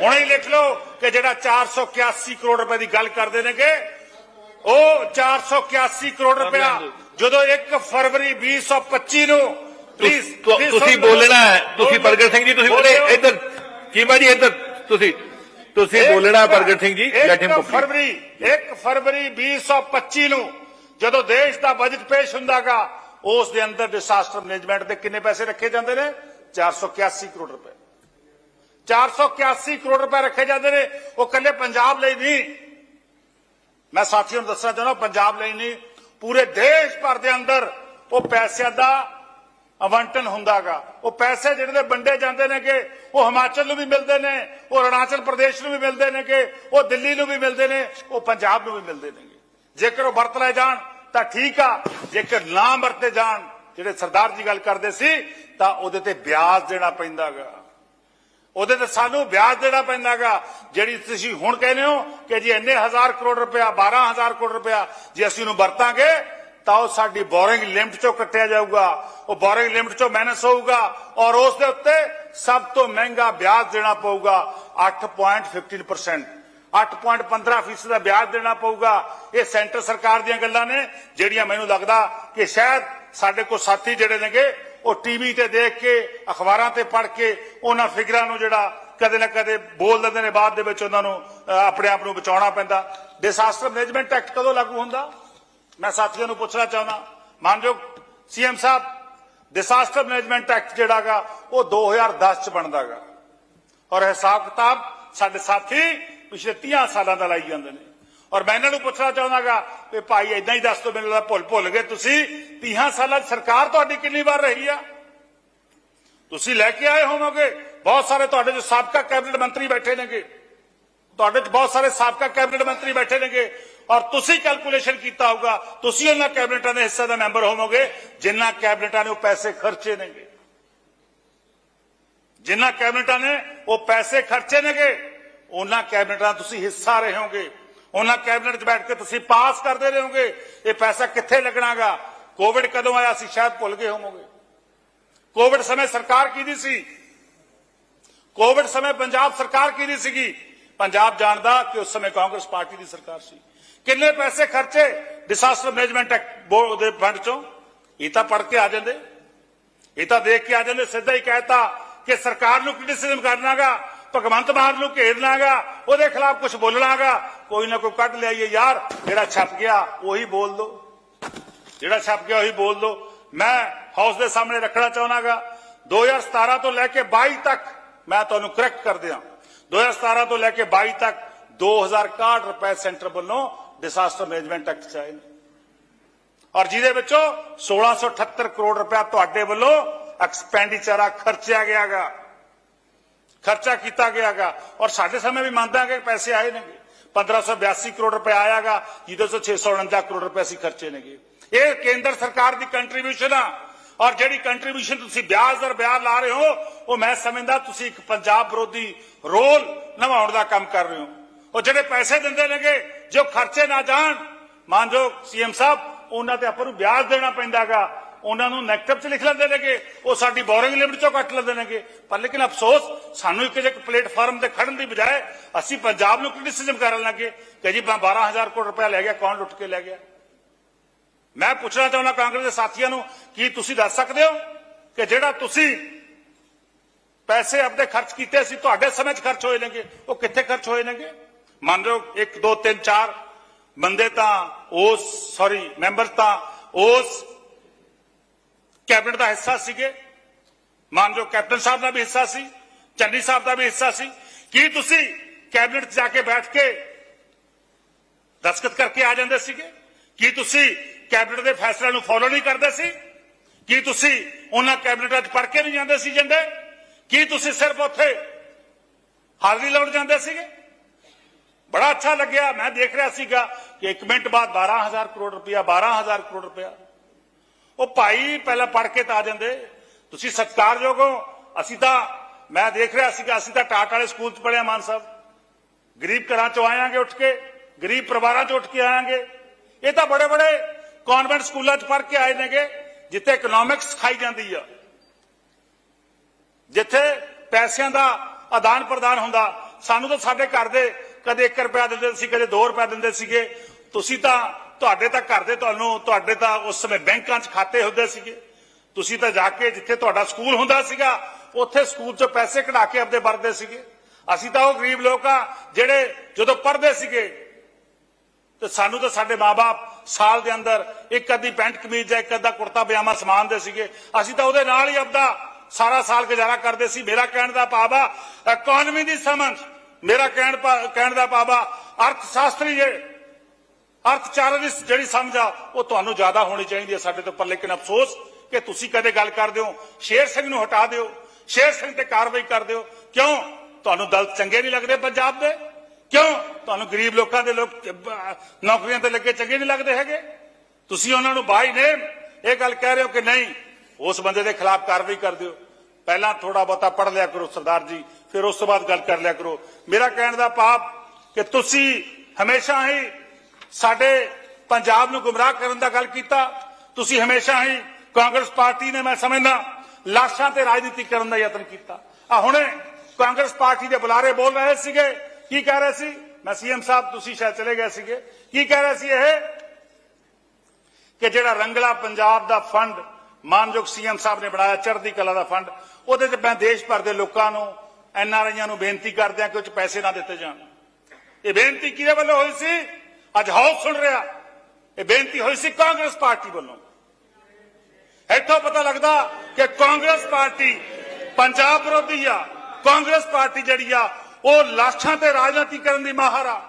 ਹੁਣੇ ਹੀ ਲਿਖ ਲਓ ਕਿ ਜਿਹੜਾ 481 ਕਰੋੜ ਰੁਪਏ ਦੀ ਗੱਲ ਕਰਦੇ ਨੇਗੇ ਉਹ 481 ਕਰੋੜ ਰੁਪਇਆ ਜਦੋਂ 1 ਫਰਵਰੀ 2025 ਨੂੰ ਪਲੀਜ਼ ਤੁਸੀਂ ਬੋਲਣਾ ਹੈ। ਤੁਸੀਂ ਪ੍ਰਗਟ ਸਿੰਘ ਜੀ ਤੁਸੀਂ ਬੋਲੇ। ਇੱਧਰ ਚੀਮਾ ਜੀ ਇੱਧਰ। ਤੁਸੀਂ ਤੁਸੀਂ ਬੋਲਣਾ ਪ੍ਰਗਟ ਸਿੰਘ ਜੀ ਲੈਟ ਹਿਮ 1 ਫਰਵਰੀ 1 ਫਰਵਰੀ 2025 ਨੂੰ ਜਦੋਂ ਦੇਸ਼ ਦਾ ਬਜਟ ਪੇਸ਼ ਹੁੰਦਾਗਾ ਉਸ ਦੇ ਅੰਦਰ ਡਿਸਾਸਟਰ ਮੈਨੇਜਮੈਂਟ ਦੇ ਕਿੰਨੇ ਪੈਸੇ ਰੱਖੇ ਜਾਂਦੇ ਨੇ? 481 ਕਰੋੜ ਰੁਪਏ। 481 ਕਰੋੜ ਰੁਪਏ ਰੱਖੇ ਜਾਂਦੇ ਨੇ। ਉਹ ਇਕੱਲੇ ਪੰਜਾਬ ਲਈ ਨਹੀਂ। ਮੈਂ ਸਾਥੀਆਂ ਨੂੰ ਦੱਸਣਾ ਚਾਹੁੰਦਾ, ਪੰਜਾਬ ਲਈ ਨਹੀਂ। ਪੂਰੇ ਦੇਸ਼ ਭਰ ਦੇ ਅੰਦਰ ਉਹ ਪੈਸਿਆਂ ਦਾ ਅਵੰਟਨ ਹੁੰਦਾਗਾ। ਉਹ ਪੈਸੇ ਜਿਹੜੇ ਦੇ ਵੰਡੇ ਜਾਂਦੇ ਨੇ ਕਿ ਉਹ ਹਿਮਾਚਲ ਨੂੰ ਵੀ ਮਿਲਦੇ ਨੇ, ਉਹ ਅਰੁਣਾਚਲ ਪ੍ਰਦੇਸ਼ ਨੂੰ ਵੀ ਮਿਲਦੇ ਨੇ ਕਿ ਉਹ ਦਿੱਲੀ ਨੂੰ ਵੀ ਮਿਲਦੇ ਨੇ, ਉਹ ਪੰਜਾਬ ਨੂੰ ਵੀ ਮਿਲਦੇ ਨੇ ਜੇਕਰ ਉਹ ਵਰਤ ਲਏ ਜਾਣ ਤਾਂ ਠੀਕ ਆ, ਜੇਕਰ ਨਾ ਵਰਤੇ ਜਾਣ, ਜਿਹੜੇ ਸਰਦਾਰ ਜੀ ਗੱਲ ਕਰਦੇ ਸੀ, ਤਾਂ ਉਹਦੇ ਤੇ ਵਿਆਜ ਦੇਣਾ ਪੈਂਦਾਗਾ। ਉਹਦੇ ਤੇ ਸਾਨੂੰ ਵਿਆਜ ਦੇਣਾ ਪੈਂਦਾਗਾ, ਜਿਹੜੀ ਤੁਸੀਂ ਹੁਣ ਕਹਿੰਦੇ ਹੋ ਕਿ ਜੀ ਇੰਨੇ ਹਜ਼ਾਰ ਕਰੋੜ ਰੁਪਇਆ 12000 ਕਰੋੜ ਰੁਪਇਆ ਜੇ ਅਸੀਂ ਉਹਨੂੰ ਵਰਤਾਂਗੇ, ਤਾਂ ਉਹ ਸਾਡੀ ਬੋਰਿੰਗ ਲਿਮਟ ਚੋਂ ਕੱਟਿਆ ਜਾਊਗਾ। ਉਹ ਬੋਰਿੰਗ ਲਿਮਟ ਚੋਂ ਮਾਈਨਸ ਹੋਊਗਾ ਔਰ ਉਸ ਦੇ ਉੱਤੇ ਸਭ ਤੋਂ ਮਹਿੰਗਾ ਵਿਆਜ ਦੇਣਾ ਪਊਗਾ 8.15% 8.15% ਦਾ ਵਿਆਜ ਦੇਣਾ ਪਊਗਾ। ਇਹ ਸੈਂਟਰ ਸਰਕਾਰ ਦੀਆਂ ਗੱਲਾਂ ਨੇ, ਜਿਹੜੀਆਂ ਮੈਨੂੰ ਲੱਗਦਾ ਕਿ ਸ਼ਾਇਦ ਸਾਡੇ ਕੋਲ ਸਾਥੀ ਜਿਹੜੇ ਨੇਗੇ, ਉਹ ਟੀਵੀ ਤੇ ਦੇਖ ਕੇ, ਅਖਬਾਰਾਂ ਤੇ ਪੜ੍ਹ ਕੇ, ਉਹਨਾਂ ਫਿਗਰਾਂ ਨੂੰ ਜਿਹੜਾ ਕਦੇ ਨਾ ਕਦੇ ਬੋਲ ਦਿੰਦੇ ਨੇ, ਬਾਅਦ ਦੇ ਵਿੱਚ ਉਹਨਾਂ ਨੂੰ ਆਪਣੇ ਆਪ ਨੂੰ ਬਚਾਉਣਾ ਪੈਂਦਾ। ਡਿਸਾਸਟਰ ਮੈਨੇਜਮੈਂਟ ਐਕਟ ਕਦੋਂ ਲਾਗੂ ਹੁੰਦਾ? ਮੈਂ ਸਾਥੀਆਂ ਨੂੰ ਪੁੱਛਣਾ ਚਾਹੁੰਦਾ। ਮਾਨਯੋਗ ਸੀਐਮ ਸਾਹਿਬ ਡਿਸਾਸਟਰ ਮੈਨੇਜਮੈਂਟ ਐਕਟ ਜਿਹੜਾਗਾ ਉਹ 2010 ਚ ਬਣਦਾਗਾ ਔਰ ਹਿਸਾਬ ਕਿਤਾਬ ਸਾਡੇ ਸਾਥੀ ਪਿਛਲੇ 30 ਸਾਲਾਂ ਦਾ ਲਾਈ ਜਾਂਦੇ ਨੇ। ਔਰ ਮੈਂ ਇਹਨਾਂ ਨੂੰ ਪੁੱਛਣਾ ਚਾਹੁੰਦਾਗਾ ਕਿ ਭਾਈ ਇਦਾਂ ਹੀ ਦੱਸ ਦੋ ਮੈਨੂੰ ਲੱਗਦਾ ਭੁੱਲ ਭੁੱਲ ਗਏ। ਤੁਸੀਂ 30 ਸਾਲਾਂ 'ਚ ਸਰਕਾਰ ਤੁਹਾਡੀ ਕਿੰਨੀ ਵਾਰ ਰਹੀ ਆ? ਤੁਸੀਂ ਲੈ ਕੇ ਆਏ ਹੋਵੋਗੇ। ਬਹੁਤ ਸਾਰੇ ਤੁਹਾਡੇ ਜੋ ਸਾਬਕਾ ਕੈਬਨਿਟ ਮੰਤਰੀ ਬੈਠੇ ਨੇਗੇ। ਤੁਹਾਡੇ 'ਚ ਬਹੁਤ ਸਾਰੇ ਸਾਬਕਾ ਕੈਬਨਿਟ ਮੰਤਰੀ ਬੈਠੇ ਨੇਗੇ। ਔਰ ਤੁਸੀਂ ਕੈਲਕੂਲੇਸ਼ਨ ਕੀਤਾ ਹੋਊਗਾ। ਤੁਸੀਂ ਉਹਨਾਂ ਕੈਬਨਿਟਾਂ ਦੇ ਹਿੱਸੇ ਦਾ ਮੈਂਬਰ ਹੋਵੋਗੇ, ਜਿਨ੍ਹਾਂ ਕੈਬਨਿਟਾਂ ਨੇ ਉਹ ਪੈਸੇ ਖਰਚੇ ਨੇਗੇ। ਜਿਨ੍ਹਾਂ ਕੈਬਨਿਟਾਂ ਨੇ ਉਹ ਪੈਸੇ ਖਰਚੇ ਨੇਗੇ ਉਹਨਾਂ ਕੈਬਨਿਟਾਂ ਦਾ ਤੁਸੀਂ ਹਿੱਸਾ ਰਹੇ ਹੋਗੇ। ਉਹਨਾਂ ਕੈਬਨਿਟ 'ਚ ਬੈਠ ਕੇ ਤੁਸੀਂ ਪਾਸ ਕਰਦੇ ਰਹੋਗੇ। ਇਹ ਪੈਸਾ ਕਿੱਥੇ ਲੱਗਣਾਗਾ? ਕੋਵਿਡ ਕਦੋਂ ਆਇਆ ਸੀ? ਸ਼ਾਇਦ ਭੁੱਲ ਗਏ ਹੋਵੋਗੇ। ਕੋਵਿਡ ਸਮੇਂ ਸਰਕਾਰ ਕਿਹਦੀ ਸੀ? ਕੋਵਿਡ ਸਮੇਂ ਪੰਜਾਬ ਸਰਕਾਰ ਕਿਹਦੀ ਸੀਗੀ? ਪੰਜਾਬ ਜਾਣਦਾ ਕਿ ਉਸ ਸਮੇਂ ਕਾਂਗਰਸ ਪਾਰਟੀ ਦੀ ਸਰਕਾਰ ਸੀ। ਕਿੰਨੇ ਪੈਸੇ ਖਰਚੇ? ਡਿਸਾਸਟਰ ਮੈਨੇਜਮੈਂਟ ਐਕਟ ਬੋਰਡ ਦੇ ਫੰਡ ਚੋਂ। ਇਹ ਤਾਂ ਪੜ ਕੇ ਆ ਜਾਂਦੇ। ਇਹ ਤਾਂ ਦੇਖ ਕੇ ਆ ਜਾਂਦੇ। ਸਿੱਧਾ ਹੀ ਕਹਿਤਾ ਕਿ ਸਰਕਾਰ ਨੂੰ ਕ੍ਰਿਟਿਸਿਜ਼ਮ ਕਰਨਾਗਾ। ਭਗਵੰਤ ਮਾਨ ਨੂੰ ਘੇਰਨਾਗਾ, ਉਹਦੇ ਖਿਲਾਫ ਕੁਝ ਬੋਲਣਾਗਾ। ਕੋਈ ਨਾ ਕੋਈ ਕੱਢ ਲਿਆਈਏ ਯਾਰ, ਜਿਹੜਾ ਛਪ ਗਿਆ, ਉਹੀ ਬੋਲ ਦੋ। ਜਿਹੜਾ ਛਪ ਗਿਆ, ਉਹੀ ਬੋਲ ਦੋ। ਮੈਂ ਹਾਊਸ ਦੇ ਸਾਹਮਣੇ ਰੱਖਣਾ ਚਾਹਨਾਗਾ। 2017 ਤੋਂ ਲੈ ਕੇ 22 ਤੱਕ ਮੈਂ ਤੁਹਾਨੂੰ ਕਰੈਕਟ ਕਰ ਦਿਆਂ। 2017 ਤੋਂ ਲੈ ਕੇ 22 ਤੱਕ 2061 ਰੁਪਏ ਸੈਂਟਰ ਵੱਲੋਂ ਡਿਸਾਸਟਰ ਮੈਨੇਜਮੈਂਟ ਐਕਟ ਚ ਔਰ ਜਿਹਦੇ ਵਿੱਚੋਂ 1678 ਕਰੋੜ ਰੁਪਏ ਤੁਹਾਡੇ ਵੱਲੋਂ ਐਕਸਪੈਂਡੀਚਰ ਆ, ਖਰਚਿਆ ਗਿਆਗਾ। ਖਰਚਾ ਕੀਤਾ ਗਿਆਗਾ। ਔਰ ਸਾਡੇ ਸਮੇਂ ਵੀ ਮੰਨਦਾ ਕਿ ਪੈਸੇ ਆਏ ਨੇਗੇ। 1582 ਕਰੋੜ ਰੁਪਏ ਆਇਆਗਾ, ਜਿਹਦੇ ਤੋਂ 649 ਕਰੋੜ ਰੁਪਏ ਅਸੀਂ ਖਰਚੇ ਨੇਗੇ। ਇਹ ਕੇਂਦਰ ਸਰਕਾਰ ਦੀ ਕੰਟਰੀਬਿਊਸ਼ਨ ਆ। ਔਰ ਜਿਹੜੀ ਕੰਟਰੀਬਿਊਸ਼ਨ ਤੁਸੀਂ ਵਿਆਜ ਦਰ ਵਿਆਜ ਲਾ ਰਹੇ ਹੋ, ਉਹ ਮੈਂ ਸਮਝਦਾ ਤੁਸੀਂ ਇੱਕ ਪੰਜਾਬ ਵਿਰੋਧੀ ਰੋਲ ਨਿਭਾਉਣ ਦਾ ਕੰਮ ਕਰ ਰਹੇ ਹੋ। ਉਹ ਜਿਹੜੇ ਪੈਸੇ ਦਿੰਦੇ ਨੇਗੇ, ਜੋ ਖਰਚੇ ਨਾ ਜਾਣ, ਮਾਨਯੋਗ ਸੀਐਮ ਸਾਹਿਬ, ਉਹਨਾਂ ਤੇ ਆਪਾਂ ਨੂੰ ਵਿਆਜ ਦੇਣਾ ਪੈਂਦਾਗਾ। ਉਹਨਾਂ ਨੂੰ ਨੈਗੇਟਿਵ ਚ ਲਿਖ ਲੈਂਦੇ ਨੇਗੇ, ਉਹ ਸਾਡੀ ਬੋਰਿੰਗ ਲਿਮਟ ਚੋਂ ਕੱਟ ਲੈਂਦੇ ਨੇਗੇ। ਪਰ ਲੇਕਿਨ ਅਫਸੋਸ, ਸਾਨੂੰ ਇੱਕ ਇੱਕ ਪਲੇਟਫਾਰਮ ਤੇ ਖੜਨ ਦੀ ਬਜਾਏ ਅਸੀਂ ਪੰਜਾਬ ਨੂੰ ਕ੍ਰਿਟਿਸਿਜ਼ਮ ਕਰਨ ਲੱਗੇ ਕਿ ਜੀ 12000 ਕਰੋੜ ਰੁਪਏ ਲੈ ਗਿਆ, ਕੌਣ ਲੁੱਟ ਕੇ ਲੈ ਗਿਆ? ਮੈਂ ਪੁੱਛਣਾ ਚਾਹੁੰਦਾ ਕਾਂਗਰਸ ਦੇ ਸਾਥੀਆਂ ਨੂੰ, ਕੀ ਤੁਸੀਂ ਦੱਸ ਸਕਦੇ ਹੋ ਕਿ ਜਿਹੜਾ ਤੁਸੀਂ ਪੈਸੇ ਆਪਣੇ ਖਰਚ ਕੀਤੇ ਸੀ, ਤੁਹਾਡੇ ਸਮੇਂ 'ਚ ਖਰਚ ਹੋਏ ਨੇਗੇ? ਉਹ ਕਿੱਥੇ ਖਰਚ ਹੋਏ ਨੇਗੇ? ਮੰਨ ਲਓ 1 2 3 4 ਬੰਦੇ ਤਾਂ ਉਸ ਸੌਰੀ ਮੈਂਬਰ ਤਾਂ ਉਸ ਕੈਬਨਿਟ ਦਾ ਹਿੱਸਾ ਸੀਗੇ। ਮੰਨ ਲਓ ਕੈਪਟਨ ਸਾਹਿਬ ਦਾ ਵੀ ਹਿੱਸਾ ਸੀ, ਚੰਨੀ ਸਾਹਿਬ ਦਾ ਵੀ ਹਿੱਸਾ ਸੀ। ਕੀ ਤੁਸੀਂ ਕੈਬਨਿਟ 'ਚ ਜਾ ਕੇ ਬੈਠ ਕੇ ਦਸਖਤ ਕਰਕੇ ਆ ਜਾਂਦੇ ਸੀਗੇ? ਕੀ ਤੁਸੀਂ ਕੈਬਨਿਟ ਦੇ ਫੈਸਲਿਆਂ ਨੂੰ ਫੋਲੋ ਨਹੀਂ ਕਰਦੇ ਸੀ? ਕੀ ਤੁਸੀਂ ਉਹਨਾਂ ਕੈਬਨਿਟਾਂ 'ਚ ਪੜ ਕੇ ਨਹੀਂ ਜਾਂਦੇ ਸੀ ਜਾਂਦੇ ਕੀ ਤੁਸੀਂ ਸਿਰਫ ਉੱਥੇ ਹਾਜ਼ਰੀ ਲਾਉਣ ਜਾਂਦੇ ਸੀਗੇ? ਬੜਾ ਅੱਛਾ ਲੱਗਿਆ। ਮੈਂ ਦੇਖ ਰਿਹਾ ਸੀਗਾ ਕਿ 1 ਮਿੰਟ ਬਾਅਦ 12000 ਕਰੋੜ ਰੁਪਇਆ 12000 ਕਰੋੜ ਰੁਪਇਆ ਉਹ ਭਾਈ ਪਹਿਲਾਂ ਪੜ ਕੇ ਤਾਂ ਆ ਜਾਂਦੇ। ਤੁਸੀਂ ਸਤਿਕਾਰਯੋਗ ਹੋ। ਅਸੀਂ ਤਾਂ, ਮੈਂ ਦੇਖ ਰਿਹਾ ਸੀਗਾ, ਅਸੀਂ ਤਾਂ ਟਾਟ ਵਾਲੇ ਸਕੂਲ 'ਚ ਪੜਿਆ ਮਾਨ ਸਾਹਿਬ। ਗਰੀਬ ਘਰਾਂ 'ਚੋਂ ਆਇਆਂਗੇ ਉੱਠ ਕੇ, ਗਰੀਬ ਪਰਿਵਾਰਾਂ ਚ ਉੱਠ ਕੇ ਆਇਆਂਗੇ। ਇਹ ਤਾਂ ਬੜੇ ਬੜੇ ਕਨਵੈਂਟ ਸਕੂਲਾਂ 'ਚ ਪੜ੍ਹ ਕੇ ਆਏ ਨੇਗੇ, ਜਿੱਥੇ ਇਕਨੋਮਿਕਸ ਖਾਈ ਜਾਂਦੀ ਆ। ਜਿੱਥੇ ਪੈਸਿਆਂ ਦਾ ਆਦਾਨ ਪ੍ਰਦਾਨ ਹੁੰਦਾ। ਸਾਨੂੰ ਤਾਂ ਸਾਡੇ ਘਰ ਦੇ ਕਦੇ 1 ਰੁਪਿਆ ਦਿੰਦੇ ਸੀ, ਕਦੇ 2 ਰੁਪਏ ਦਿੰਦੇ ਸੀਗੇ। ਤੁਸੀਂ ਤਾਂ ਤੁਹਾਡੇ ਤਾਂ ਘਰ ਦੇ ਤੁਹਾਨੂੰ, ਤੁਹਾਡੇ ਤਾਂ ਉਸ ਸਮੇਂ ਬੈਂਕਾਂ 'ਚ ਖਾਤੇ ਹੁੰਦੇ ਸੀਗੇ। ਤੁਸੀਂ ਤਾਂ ਜਾ ਕੇ ਜਿੱਥੇ ਤੁਹਾਡਾ ਸਕੂਲ ਹੁੰਦਾ ਸੀਗਾ, ਉੱਥੇ ਸਕੂਲ 'ਚੋਂ ਪੈਸੇ ਕਢਾ ਕੇ ਆਪਦੇ ਵਰਦੇ ਸੀਗੇ। ਅਸੀਂ ਤਾਂ ਉਹ ਗਰੀਬ ਲੋਕ ਆ, ਜਿਹੜੇ ਜਦੋਂ ਪੜ੍ਹਦੇ ਸੀਗੇ, ਤੇ ਸਾਨੂੰ ਤਾਂ ਸਾਡੇ ਮਾਪੇ ਸਾਲ ਦੇ ਅੰਦਰ ਇੱਕ ਅੱਧੀ ਪੈਂਟ ਕਮੀਜ਼ ਜਾਂ ਇੱਕ ਅੱਧਾ ਕੁੜਤਾ, ਪਜਾਮਾ ਸਮਾਨਦੇ ਸੀਗੇ। ਅਸੀਂ ਤਾਂ ਉਹਦੇ ਨਾਲ ਹੀ ਆਪਦਾ ਸਾਰਾ ਸਾਲ ਗੁਜ਼ਾਰਾ ਕਰਦੇ ਸੀ। ਮੇਰਾ ਕਹਿਣ ਦਾ ਭਾਵ ਆ ਇਕਨੋਮੀ ਦੀ ਸਮਝ, ਮੇਰਾ ਕਹਿਣ ਕਹਿਣ ਦਾ ਭਾਵ ਆ ਅਰਥ ਸ਼ਾਸਤਰੀ ਜੇ ਅਰਥਚਾਰੇ ਦੀ ਜਿਹੜੀ ਸਮਝ ਆ, ਉਹ ਤੁਹਾਨੂੰ ਜ਼ਿਆਦਾ ਹੋਣੀ ਚਾਹੀਦੀ ਹੈ ਸਾਡੇ ਤੋਂ, ਪਰ ਲੇਕਿਨ ਅਫਸੋਸ ਕਿ ਤੁਸੀਂ ਕਦੇ ਗੱਲ ਕਰਦੇ ਹੋ, ਸ਼ੇਰ ਸਿੰਘ ਨੂੰ ਹਟਾ ਦਿਓ, ਸ਼ੇਰ ਸਿੰਘ ਤੇ ਕਾਰਵਾਈ ਕਰ ਦਿਓ। ਕਿਉਂ? ਤੁਹਾਨੂੰ ਦਲ ਚੰਗੇ ਨਹੀਂ ਲੱਗਦੇ ਪੰਜਾਬ ਦੇ? ਕਿਉਂ? ਤੁਹਾਨੂੰ ਗਰੀਬ ਲੋਕਾਂ ਦੇ ਲੋਕ ਨੌਕਰੀਆਂ ਤੇ ਲੱਗੇ ਚੰਗੇ ਨਹੀਂ ਲੱਗਦੇ ਹੈਗੇ? ਤੁਸੀਂ ਉਹਨਾਂ ਨੂੰ ਬਾਈ ਨੇ, ਇਹ ਗੱਲ ਕਹਿ ਰਹੇ ਹੋ ਕਿ ਨਹੀਂ, ਉਸ ਬੰਦੇ ਦੇ ਖਿਲਾਫ ਕਾਰਵਾਈ ਕਰ ਦਿਓ। ਪਹਿਲਾਂ ਥੋੜਾ ਬਹੁਤਾ ਪੜ੍ਹ ਲਿਆ ਕਰੋ ਸਰਦਾਰ ਜੀ, ਫਿਰ ਉਸ ਤੋਂ ਬਾਅਦ ਗੱਲ ਕਰ ਲਿਆ ਕਰੋ। ਮੇਰਾ ਕਹਿਣ ਦਾ ਪਾਪ ਕਿ ਤੁਸੀਂ ਹਮੇਸ਼ਾ ਹੀ ਸਾਡੇ ਪੰਜਾਬ ਨੂੰ ਗੁੰਮਰਾਹ ਕਰਨ ਦਾ ਗੱਲ ਕੀਤਾ, ਤੁਸੀਂ ਹਮੇਸ਼ਾ ਹੀ ਕਾਂਗਰਸ ਪਾਰਟੀ ਨੇ, ਮੈਂ ਸਮਝਦਾ, ਲਾਸ਼ਾਂ ਤੇ ਰਾਜਨੀਤੀ ਕਰਨ ਦਾ ਯਤਨ ਕੀਤਾ। ਆ ਹੁਣੇ ਕਾਂਗਰਸ ਪਾਰਟੀ ਦੇ ਬੁਲਾਰੇ ਬੋਲ ਰਹੇ ਸੀਗੇ, ਕੀ ਕਹਿ ਰਹੇ ਸੀ? ਮੈਂ ਸੀਐਮ ਸਾਹਿਬ, ਤੁਸੀਂ ਸ਼ਾਇਦ ਚਲੇ ਗਏ ਸੀਗੇ। ਕੀ ਕਹਿ ਰਹੇ ਸੀ ਇਹ? ਕਿ ਜਿਹੜਾ ਰੰਗਲਾ ਪੰਜਾਬ ਦਾ ਫੰਡ, ਮਾਨਯੋਗ ਸੀਐਮ ਸਾਹਿਬ ਨੇ ਬਣਾਇਆ, ਚੜ੍ਹਦੀ ਕਲਾ ਦਾ ਫੰਡ, ਉਹਦੇ 'ਚ ਮੈਂ ਦੇਸ਼ ਭਰ ਦੇ ਲੋਕਾਂ ਨੂੰ ਐਨਆਰਆਈਆਂ ਨੂੰ ਬੇਨਤੀ ਕਰਦੇ ਆ ਕਿ ਉਹ 'ਚ ਪੈਸੇ ਨਾ ਦਿੱਤੇ ਜਾਣ। ਇਹ ਬੇਨਤੀ ਕਿਹਦੇ ਵੱਲੋਂ ਹੋਈ ਸੀ? ਅੱਜ ਹਾਊਸ ਸੁਣ ਰਿਹਾ ਇਹ ਬੇਨਤੀ ਹੋਈ ਸੀ ਕਾਂਗਰਸ ਪਾਰਟੀ ਵੱਲੋਂ ਇੱਥੋਂ ਪਤਾ ਲੱਗਦਾ ਕਿ ਕਾਂਗਰਸ ਪਾਰਟੀ ਪੰਜਾਬ ਵਿਰੋਧੀ ਆ ਕਾਂਗਰਸ ਪਾਰਟੀ ਜਿਹੜੀ ਆ ਉਹ ਲਾਸ਼ਾਂ ਤੇ ਰਾਜਨੀਤੀ ਕਰਨ ਦੀ ਮਾਹਰ ਆ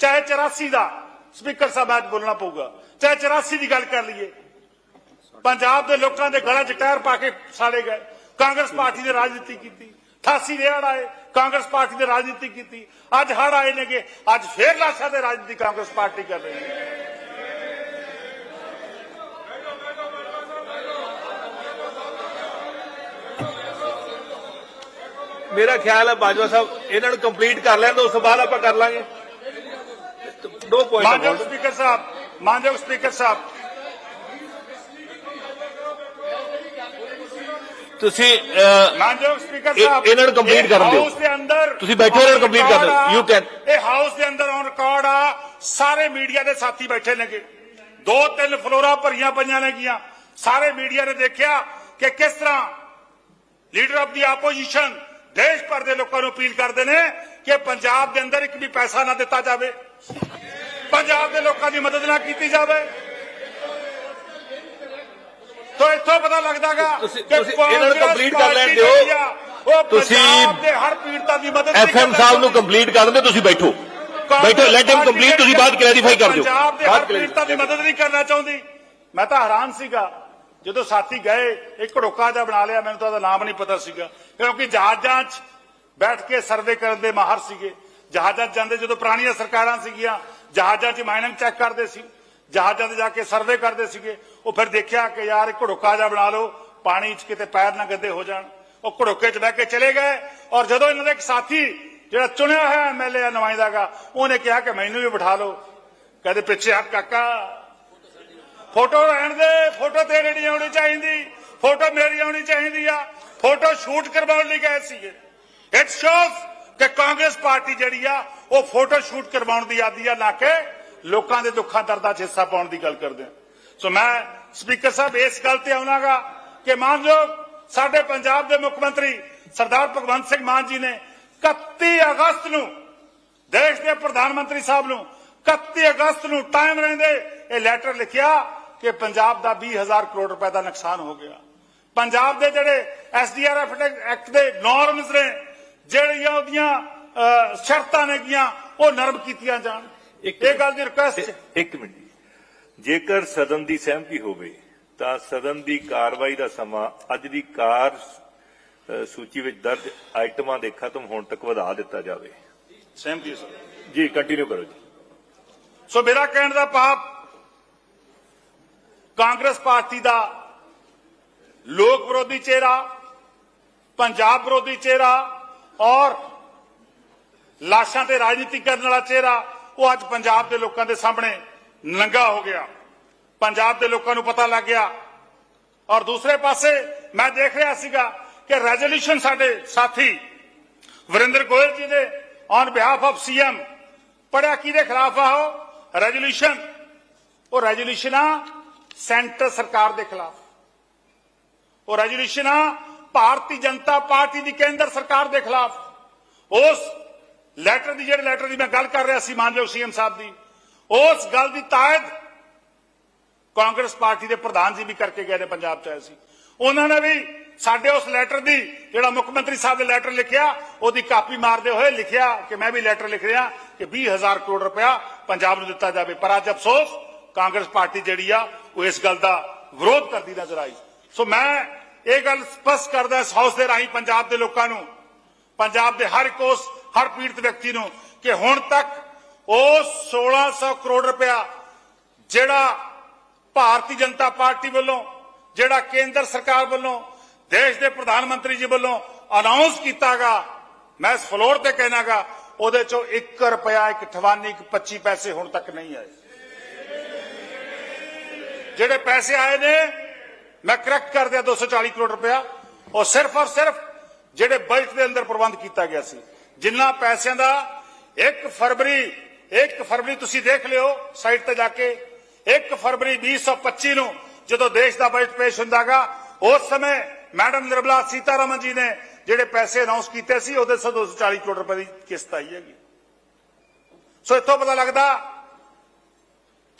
ਚਾਹੇ 84 ਦਾ ਸਪੀਕਰ ਸਾਹਿਬ ਅੱਜ ਬੋਲਣਾ ਪਊਗਾ ਚਾਹੇ 84 ਦੀ ਗੱਲ ਕਰ ਲਈਏ ਪੰਜਾਬ ਦੇ ਲੋਕਾਂ ਦੇ ਗਲਾਂ 'ਚ ਟਾਇਰ ਪਾ ਕੇ ਸਾੜੇ ਗਏ ਕਾਂਗਰਸ ਪਾਰਟੀ ਨੇ ਰਾਜਨੀਤੀ ਕੀਤੀ 88 ਦੇ ਹੜ੍ਹ ਆਏ ਕਾਂਗਰਸ ਪਾਰਟੀ ਨੇ ਰਾਜਨੀਤੀ ਕੀਤੀ ਅੱਜ ਹੜ ਆਏ ਨੇਗੇ ਅੱਜ ਫੇਰ ਲਾਸ਼ਾਂ ਤੇ ਰਾਜਨੀਤੀ ਕਾਂਗਰਸ ਪਾਰਟੀ ਕਰ ਰਹੀ ਹੈ ਮੇਰਾ ਖਿਆਲ ਹੈ ਬਾਜਵਾ ਸਾਹਿਬ ਇਹਨਾਂ ਨੂੰ ਕੰਪਲੀਟ ਕਰ ਲੈਣ ਤੋਂ ਉਸ ਤੋਂ ਬਾਅਦ ਆਪਾਂ ਕਰ ਲਾਂਗੇ ਦੋ ਮਾਨਯੋਗ ਪੁਆਇੰਟ ਸਪੀਕਰ ਸਾਹਿਬ ਮਾਨਯੋਗ ਸਪੀਕਰ ਸਾਹਿਬ ਤੁਸੀਂ ਮਾਨਯੋਗ ਸਪੀਕਰ ਸਾਹਿਬ ਇਹਨਾਂ ਨੂੰ ਇਹ ਕਰਨ ਦਿਓ। ਹਾਊਸ ਦੇ ਅੰਦਰ ਤੁਸੀਂ ਬੈਠੋ, ਇਹਨਾਂ ਨੂੰ complete ਕਰ ਦਿਓ। You can. ਇਹ ਹਾਊਸ ਦੇ ਅੰਦਰ ਔਨ ਰਿਕਾਰਡ ਆ ਸਾਰੇ ਮੀਡੀਆ ਦੇ ਸਾਥੀ ਬੈਠੇ ਨੇਗੇ ਦੋ ਤਿੰਨ ਫਲੋਰਾਂ ਭਰੀਆਂ ਪਈਆਂ ਨੇਗੀਆਂ ਸਾਰੇ ਮੀਡੀਆ ਨੇ ਦੇਖਿਆ ਕਿ ਕਿਸ ਤਰ੍ਹਾਂ ਲੀਡਰ ਆਫ ਦੀ ਆਪੋਜੀਸ਼ਨ ਦੇਸ਼ ਭਰ ਦੇ ਲੋਕਾਂ ਨੂੰ ਅਪੀਲ ਕਰਦੇ ਨੇ ਕਿ ਪੰਜਾਬ ਦੇ ਅੰਦਰ ਇੱਕ ਵੀ ਪੈਸਾ ਨਾ ਦਿੱਤਾ ਜਾਵੇ ਪੰਜਾਬ ਦੇ ਲੋਕਾਂ ਦੀ ਮਦਦ ਨਾ ਕੀਤੀ ਜਾਵੇ ਤੋ ਇੱਥੋਂ ਪਤਾ ਲੱਗਦਾਗਾ ਤੁਸੀਂ- ਇਹਨਾਂ ਨੂੰ complete ਕਰ ਲੈਣ ਦਿਓ। ਤੁਸੀਂ ਦੇ ਹਰ ਪੀੜਤਾ ਦੀ ਮਦਦ ਐਫਐਮ ਸਾਹਿਬ ਨੂੰ। ਕੰਪਲੀਟ ਕਰਨ ਦਿਓ ਤੁਸੀਂ ਬੈਠੋ। ਬੈਠੋ ਲੈਟ ਹਿਮ ਕੰਪਲੀਟ ਤੁਸੀਂ ਬਾਅਦ ਕਲੈਰੀਫਾਈ ਕਰ ਦਿਓ। ਪੰਜਾਬ ਦੇ ਹਰ ਪੀੜਤਾ ਦੀ ਮਦਦ ਨਹੀਂ ਕਰਨਾ ਚਾਹੁੰਦੀ। ਮੈਂ ਤਾਂ ਹੈਰਾਨ ਸੀਗਾ ਜਦੋਂ ਸਾਥੀ ਗਏ ਇੱਕ ਢੋਕਾ ਜਿਹਾ ਬਣਾ ਲਿਆ ਮੈਨੂੰ ਤਾਂ ਉਹਦਾ ਨਾਮ ਨਹੀਂ ਪਤਾ ਸੀਗਾ। ਕਿਉਂਕਿ ਜਹਾਜ਼ਾਂ 'ਚ ਬੈਠ ਕੇ ਸਰਵੇ ਕਰਨ ਦੇ ਮਾਹਰ ਸੀਗੇ। ਜਹਾਜ਼ਾਂ 'ਚ ਜਾਂਦੇ ਜਦੋਂ ਪੁਰਾਣੀਆਂ ਸਰਕਾਰਾਂ ਸੀਗੀਆਂ ਜਹਾਜ਼ਾਂ 'ਚ ਮਾਈਨਿੰਗ ਚੈੱਕ ਕਰਦੇ ਸੀ। ਜਹਾਜ਼ਾਂ ਤੇ ਜਾ ਕੇ ਸਰਵੇ ਕਰਦੇ ਸੀਗੇ। ਉਹ ਫਿਰ ਦੇਖਿਆ ਕਿ ਯਾਰ ਘੜੋਕਾ ਢੋਕਾ ਜਿਹਾ ਬਣਾ ਲਓ, ਪਾਣੀ 'ਚ ਕਿਤੇ ਪੈਰ ਨਾ ਗੰਦੇ ਹੋ ਜਾਣ। ਉਹ ਘੜੋਕੇ 'ਚ ਬਹਿ ਕੇ ਚਲੇ ਗਏ ਔਰ ਜਦੋਂ ਇਹਨਾਂ ਦਾ ਇੱਕ ਸਾਥੀ ਜਿਹੜਾ ਚੁਣਿਆ ਹੋਇਆ ਐਮਐਲਏ ਨੁਮਾਇੰਦਾਗਾ ਉਹਨੇ ਕਿਹਾ ਕਿ ਮੈਨੂੰ ਵੀ ਬਿਠਾ ਲਓ। ਕਹਿੰਦੇ, ਪਿੱਛੇ ਹੱਥ ਕਾਕਾ। ਫੋਟੋ ਰਹਿਣ ਦੇ, ਫੋਟੋ ਤੇਰੇ ਨਹੀਂ ਆਉਣੀ ਚਾਹੀਦੀ, ਫੋਟੋ ਮੇਰੀ ਆਉਣੀ ਚਾਹੀਦੀ ਆ। ਫੋਟੋ ਸ਼ੂਟ ਕਰਵਾਉਣ ਲਈ ਗਏ ਸੀਗੇ। ਇਟ ਸ਼ੋਜ਼ ਕਿ ਕਾਂਗਰਸ ਪਾਰਟੀ ਜਿਹੜੀ ਆ, ਉਹ ਫੋਟੋ ਸ਼ੂਟ ਕਰਵਾਉਣ ਦੀ ਆਦੀ ਆ, ਨਾ ਕਿ ਲੋਕਾਂ ਦੇ ਦੁੱਖਾਂ ਦਰਦਾਂ 'ਚ ਹਿੱਸਾ ਪਾਉਣ ਦੀ ਗੱਲ ਕਰਦੇ ਆ। ਸੋ ਮੈਂ ਸਪੀਕਰ ਸਾਹਿਬ ਇਸ ਗੱਲ ਤੇ ਆਉਣਾਗਾ ਕਿ ਮਾਨਯੋਗ ਸਾਡੇ ਪੰਜਾਬ ਦੇ ਮੁੱਖ ਮੰਤਰੀ ਸਰਦਾਰ ਭਗਵੰਤ ਸਿੰਘ ਮਾਨ ਜੀ ਨੇ 31 ਅਗਸਤ ਨੂੰ ਦੇਸ਼ ਦੇ ਪ੍ਰਧਾਨ ਮੰਤਰੀ ਸਾਹਿਬ ਨੂੰ 31 ਅਗਸਤ ਨੂੰ ਟਾਈਮ ਰਹਿੰਦੇ ਇਹ ਲੈਟਰ ਲਿਖਿਆ ਕਿ ਪੰਜਾਬ ਦਾ 20000 ਕਰੋੜ ਰੁਪਏ ਦਾ ਨੁਕਸਾਨ ਹੋ ਗਿਆ। ਪੰਜਾਬ ਦੇ ਜਿਹੜੇ ਐਸਡੀਆਰਐਫ ਐਕਟ ਦੇ ਨਾਰਮਸ ਨੇ ਜਿਹੜੀਆਂ ਉਹਦੀਆਂ ਸ਼ਰਤਾਂ ਨੇਗੀਆਂ ਉਹ ਨਰਮ ਕੀਤੀਆਂ ਜਾਣ। ਇਹ ਗੱਲ ਦੀ ਰਿਕੁਐਸਟ ਇੱਕ ਮਿੰਟ। ਜੇਕਰ ਸਦਨ ਦੀ ਸਹਿਮਤੀ ਹੋਵੇ ਤਾਂ ਸਦਨ ਦੀ ਕਾਰਵਾਈ ਦਾ ਸਮਾਂ ਅੱਜ ਦੀ ਕਾਰ ਸੂਚੀ ਵਿੱਚ ਦਰਜ ਆਈਟਮਾਂ ਦੇ ਖਤਮ ਹੋਣ ਤੱਕ ਵਧਾ ਦਿੱਤਾ ਜਾਵੇ। ਸਹਿਮਤੀ ਸਰ। ਜੀ ਕੰਟੀਨਿਊ ਕਰੋ ਜੀ। ਸੋ ਮੇਰਾ ਕਹਿਣ ਦਾ ਭਾਵ ਕਾਂਗਰਸ ਪਾਰਟੀ ਦਾ ਲੋਕ ਵਿਰੋਧੀ ਚਿਹਰਾ ਪੰਜਾਬ ਵਿਰੋਧੀ ਚਿਹਰਾ ਔਰ ਲਾਸ਼ਾਂ ਤੇ ਰਾਜਨੀਤੀ ਕਰਨ ਵਾਲਾ ਚਿਹਰਾ ਉਹ ਅੱਜ ਪੰਜਾਬ ਦੇ ਲੋਕਾਂ ਦੇ ਸਾਹਮਣੇ ਨੰਗਾ ਹੋ ਗਿਆ ਪੰਜਾਬ ਦੇ ਲੋਕਾਂ ਨੂੰ ਪਤਾ ਲੱਗ ਗਿਆ ਔਰ ਦੂਸਰੇ ਪਾਸੇ ਮੈਂ ਦੇਖ ਰਿਹਾ ਸੀਗਾ ਕਿ ਰੈਜ਼ੋਲੂਸ਼ਨ ਸਾਡੇ ਸਾਥੀ ਵਰਿੰਦਰ ਗੋਇਲ ਜੀ ਨੇ ਔਨ ਬਿਹਾਫ ਆਫ ਸੀਐਮ ਪੜਿਆ ਕਿਹਦੇ ਖਿਲਾਫ ਆ ਉਹ ਰੈਜ਼ੋਲੂਸ਼ਨ ਉਹ ਰੈਜ਼ੋਲੂਸ਼ਨ ਆ ਸੈਂਟਰ ਸਰਕਾਰ ਦੇ ਖਿਲਾਫ ਉਹ ਰੈਜ਼ੋਲੂਸ਼ਨ ਆ ਭਾਰਤੀ ਜਨਤਾ ਪਾਰਟੀ ਦੀ ਕੇਂਦਰ ਸਰਕਾਰ ਦੇ ਖਿਲਾਫ ਉਸ ਲੈਟਰ ਦੀ ਜਿਹੜੇ ਲੈਟਰ ਦੀ ਮੈਂ ਗੱਲ ਕਰ ਰਿਹਾ ਸੀ ਮਾਨਯੋਗ ਸੀਐਮ ਸਾਹਿਬ ਦੀ ਉਸ ਗੱਲ ਦੀ ਤਾਇਦ ਕਾਂਗਰਸ ਪਾਰਟੀ ਦੇ ਪ੍ਰਧਾਨ ਜੀ ਵੀ ਕਰਕੇ ਗਏ ਨੇ ਪੰਜਾਬ ਚ ਆਏ ਸੀ। ਉਹਨਾਂ ਨੇ ਵੀ ਸਾਡੇ ਉਸ ਲੈਟਰ ਦੀ, ਜਿਹੜਾ ਮੁੱਖ ਮੰਤਰੀ ਸਾਹਿਬ ਨੇ ਲੈਟਰ ਲਿਖਿਆ, ਉਹਦੀ ਕਾਪੀ ਮਾਰਦੇ ਹੋਏ ਲਿਖਿਆ ਕਿ ਮੈਂ ਵੀ ਲੈਟਰ ਲਿਖ ਰਿਹਾ ਕਿ 20000 ਕਰੋੜ ਰੁਪਇਆ ਪੰਜਾਬ ਨੂੰ ਦਿੱਤਾ ਜਾਵੇ। ਪਰ ਅੱਜ ਅਫਸੋਸ, ਕਾਂਗਰਸ ਪਾਰਟੀ ਜਿਹੜੀ ਆ, ਉਹ ਇਸ ਗੱਲ ਦਾ ਵਿਰੋਧ ਕਰਦੀ ਨਜ਼ਰ ਆਈ। ਸੋ ਮੈਂ ਇਹ ਗੱਲ ਸਪਸ਼ਟ ਕਰਦਾ ਇਸ ਹਾਊਸ ਦੇ ਰਾਹੀਂ ਪੰਜਾਬ ਦੇ ਲੋਕਾਂ ਨੂੰ, ਪੰਜਾਬ ਦੇ ਹਰ ਇੱਕ ਉਸ, ਹਰ ਪੀੜਤ ਵਿਅਕਤੀ ਨੂੰ ਕਿ ਹੁਣ ਤੱਕ ਉਹ 1600 ਕਰੋੜ ਰੁਪਇਆ ਜਿਹੜਾ ਭਾਰਤੀ ਜਨਤਾ ਪਾਰਟੀ ਵੱਲੋਂ, ਜਿਹੜਾ ਕੇਂਦਰ ਸਰਕਾਰ ਵੱਲੋਂ, ਦੇਸ਼ ਦੇ ਪ੍ਰਧਾਨ ਮੰਤਰੀ ਜੀ ਵੱਲੋਂ ਅਨਾਉਂਸ ਕੀਤਾਗਾ, ਮੈਂ ਇਸ ਫਲੋਰ ਤੇ ਕਹਿਣਾਗਾ, ਉਹਦੇ ਚੋਂ 1 ਰੁਪਇਆ, ਇੱਕ 58 ਇੱਕ 25 ਪੈਸੇ ਹੁਣ ਤੱਕ ਨਹੀਂ ਆਏ। ਜਿਹੜੇ ਪੈਸੇ ਆਏ ਨੇ, ਮੈਂ ਕਰੈਕਟ ਕਰ ਦਿਆ 240 ਕਰੋੜ ਰੁਪਇਆ। ਉਹ ਸਿਰਫ ਔਰ ਸਿਰਫ ਜਿਹੜੇ ਬਜਟ ਦੇ ਅੰਦਰ ਪ੍ਰਬੰਧ ਕੀਤਾ ਗਿਆ ਸੀ। ਜਿੰਨਾ ਪੈਸਿਆਂ ਦਾ 1 ਫਰਵਰੀ 1 ਫਰਵਰੀ ਤੁਸੀਂ ਦੇਖ ਲਿਓ ਸਾਈਟ ਤੇ ਜਾ ਕੇ। 1 ਫਰਵਰੀ 2025 ਨੂੰ ਜਦੋਂ ਦੇਸ਼ ਦਾ ਬਜਟ ਪੇਸ਼ ਹੁੰਦਾਗਾ, ਉਸ ਸਮੇਂ ਮੈਡਮ ਨਿਰਮਲਾ ਸੀਤਾਰਮਨ ਜੀ ਨੇ ਜਿਹੜੇ ਪੈਸੇ ਅਨਾਉਂਸ ਕੀਤੇ ਸੀ, ਉਹਦੇ 240 ਕਰੋੜ ਰੁਪਏ ਦੀ ਕਿਸ਼ਤ ਆਈ ਹੈਗੀ। ਸੋ ਇੱਥੋਂ ਪਤਾ ਲੱਗਦਾ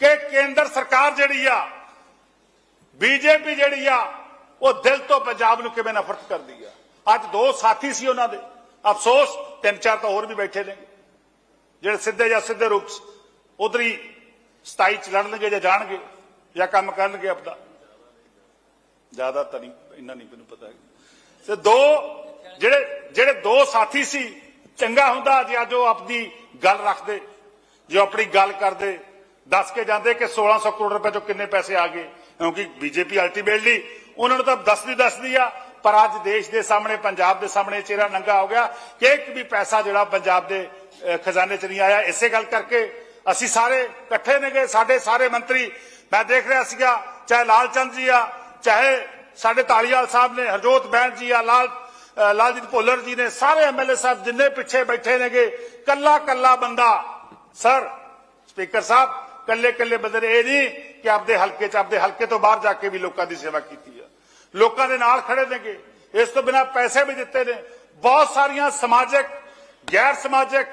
ਕਿ ਕੇਂਦਰ ਸਰਕਾਰ ਜਿਹੜੀ ਆ, ਬੀਜੇਪੀ ਜਿਹੜੀ ਆ, ਉਹ ਦਿਲ ਤੋਂ ਪੰਜਾਬ ਨੂੰ ਕਿਵੇਂ ਨਫ਼ਰਤ ਕਰਦੀ ਆ। ਅੱਜ ਦੋ ਸਾਥੀ ਸੀ ਉਹਨਾਂ ਦੇ। ਅਫਸੋਸ, ਤਿੰਨ ਚਾਰ ਤਾਂ ਹੋਰ ਵੀ ਬੈਠੇ ਨੇ। ਜਿਹੜੇ ਸਿੱਧੇ ਜਾਂ ਸਿੱਧੇ ਰੂਪ ਉਧਰ ਹੀ 27 ਚ ਲੜਨਗੇ ਜਾਂ ਜਾਣਗੇ ਜਾਂ ਕੰਮ ਕਰਨਗੇ ਆਪਦਾ। ਜ਼ਿਆਦਾ ਤਾਂ ਨਹੀਂ, ਇੰਨਾ ਨਹੀਂ ਮੈਨੂੰ ਪਤਾ ਹੈ ਤੇ ਦੋ ਜਿਹੜੇ ਜਿਹੜੇ ਦੋ ਸਾਥੀ ਸੀ, ਚੰਗਾ ਹੁੰਦਾ ਜੇ ਅੱਜ ਉਹ ਆਪਣੀ ਗੱਲ ਰੱਖਦੇ, ਜੇ ਆਪਣੀ ਗੱਲ ਕਰਦੇ, ਦੱਸ ਕੇ ਜਾਂਦੇ ਕਿ 1600 ਕਰੋੜ ਰੁਪਏ ਚੋਂ ਕਿੰਨੇ ਪੈਸੇ ਆ ਗਏ, ਕਿਉਂਕਿ ਬੀਜੇਪੀ ਅਲਟੀਮੇਟਲੀ ਉਹਨਾਂ ਨੂੰ ਤਾਂ ਦੱਸਦੀ ਦੱਸਦੀ ਆ, ਪਰ ਅੱਜ ਦੇਸ਼ ਦੇ ਸਾਹਮਣੇ, ਪੰਜਾਬ ਦੇ ਸਾਹਮਣੇ ਚਿਹਰਾ ਨੰਗਾ ਹੋ ਗਿਆ ਕਿ ਇੱਕ ਵੀ ਪੈਸਾ ਜਿਹੜਾ ਪੰਜਾਬ ਦੇ ਖਜ਼ਾਨੇ 'ਚ ਨਹੀਂ ਆਇਆ। ਇਸੇ ਗੱਲ ਕਰਕੇ ਅਸੀਂ ਸਾਰੇ ਇਕੱਠੇ ਨੇਗੇ। ਸਾਡੇ ਸਾਰੇ ਮੰਤਰੀ, ਮੈਂ ਦੇਖ ਰਿਹਾ ਸੀਗਾ, ਚਾਹੇ ਲਾਲ ਚੰਦ ਜੀ ਆ, ਚਾਹੇ ਸਾਡੇ ਤਾਲੀਵਾਲ ਸਾਹਿਬ ਨੇ, ਹਰਜੋਤ ਬੈਂਸ ਜੀ ਆ, ਲਾਲ ਲਾਲਜੀਤ ਭੋਲਰ ਜੀ ਨੇ, ਸਾਰੇ ਐਮਐਲਏ ਸਾਹਿਬ ਜਿੰਨੇ ਪਿੱਛੇ ਬੈਠੇ ਨੇਗੇ, ਕੱਲਾ ਕੱਲਾ ਬੰਦਾ, ਸਰ, ਸਪੀਕਰ ਸਾਹਿਬ, ਕੱਲੇ ਕੱਲੇ ਬੰਦੇ ਨੇ ਇਹ ਨਹੀਂ ਕਿ ਆਪਦੇ ਹਲਕੇ ਚ, ਆਪਦੇ ਹਲਕੇ ਤੋਂ ਬਾਹਰ ਜਾ ਕੇ ਵੀ ਲੋਕਾਂ ਦੀ ਸੇਵਾ ਕੀਤੀ ਆ। ਲੋਕਾਂ ਦੇ ਨਾਲ ਖੜੇ ਨੇਗੇ। ਇਸ ਤੋਂ ਬਿਨਾ ਪੈਸੇ ਵੀ ਦਿੱਤੇ ਨੇ। ਬਹੁਤ ਸਾਰੀਆਂ ਸਮਾਜਿਕ ਗੈਰ ਸਮਾਜਿਕ,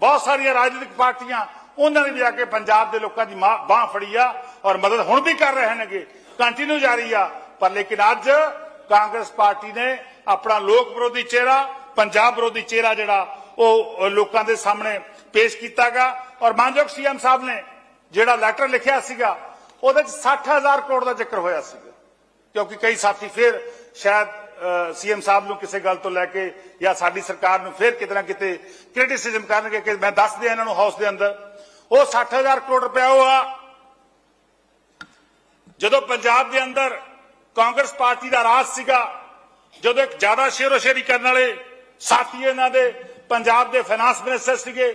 ਬਹੁਤ ਸਾਰੀਆਂ ਰਾਜਨੀਤਿਕ ਪਾਰਟੀਆਂ, ਉਹਨਾਂ ਨੇ ਵੀ ਆ ਕੇ ਪੰਜਾਬ ਦੇ ਲੋਕਾਂ ਦੀ ਬਾਹ ਫੜੀ ਆ ਔਰ ਮਦਦ ਹੁਣ ਵੀ ਕਰ ਰਹੇ ਨੇਗੇ। ਕੰਟੀਨਿਊ ਜਾਰੀ ਆ। ਪਰ ਲੇਕਿਨ ਅੱਜ ਕਾਂਗਰਸ ਪਾਰਟੀ ਨੇ ਆਪਣਾ ਲੋਕ ਵਿਰੋਧੀ ਚਿਹਰਾ, ਪੰਜਾਬ ਵਿਰੋਧੀ ਚਿਹਰਾ ਜਿਹੜਾ, ਉਹ ਲੋਕਾਂ ਦੇ ਸਾਹਮਣੇ ਪੇਸ਼ ਕੀਤਾਗਾ। ਔਰ ਮਾਨਯੋਗ ਸੀਐਮ ਸਾਹਿਬ ਨੇ ਜਿਹੜਾ ਲੈਟਰ ਲਿਖਿਆ ਸੀਗਾ, ਉਹਦੇ ਚ 60000 ਕਰੋੜ ਦਾ ਜ਼ਿਕਰ ਹੋਇਆ ਸੀਗਾ। ਕਿਉਂਕਿ ਕਈ ਸਾਥੀ ਫਿਰ ਸ਼ਾਇਦ ਸੀਐਮ ਸਾਹਿਬ ਨੂੰ ਕਿਸੇ ਗੱਲ ਤੋਂ ਲੈ ਕੇ ਜਾਂ ਸਾਡੀ ਸਰਕਾਰ ਨੂੰ ਫਿਰ ਕਿਤੇ ਨਾ ਕਿਤੇ ਕ੍ਰਿਟਿਸਿਜ਼ਮ ਕਰਨਗੇ ਕਿ ਮੈਂ ਦੱਸ ਦਿਆਂ ਇਹਨਾਂ ਨੂੰ ਹਾਊਸ ਦੇ ਅੰਦਰ। ਉਹ 60000 ਕਰੋੜ ਰੁਪਇਆ ਉਹ ਆ। ਜਦੋਂ ਪੰਜਾਬ ਦੇ ਅੰਦਰ ਕਾਂਗਰਸ ਪਾਰਟੀ ਦਾ ਰਾਜ ਸੀਗਾ, ਜਦੋਂ ਇੱਕ ਜ਼ਿਆਦਾ ਸ਼ੇਰੋ ਸ਼ੇਰੀ ਕਰਨ ਵਾਲੇ ਸਾਥੀ ਇਹਨਾਂ ਦੇ ਪੰਜਾਬ ਦੇ ਫਾਈਨਾਂਸ ਮਿਨਿਸਟਰ ਸੀਗੇ,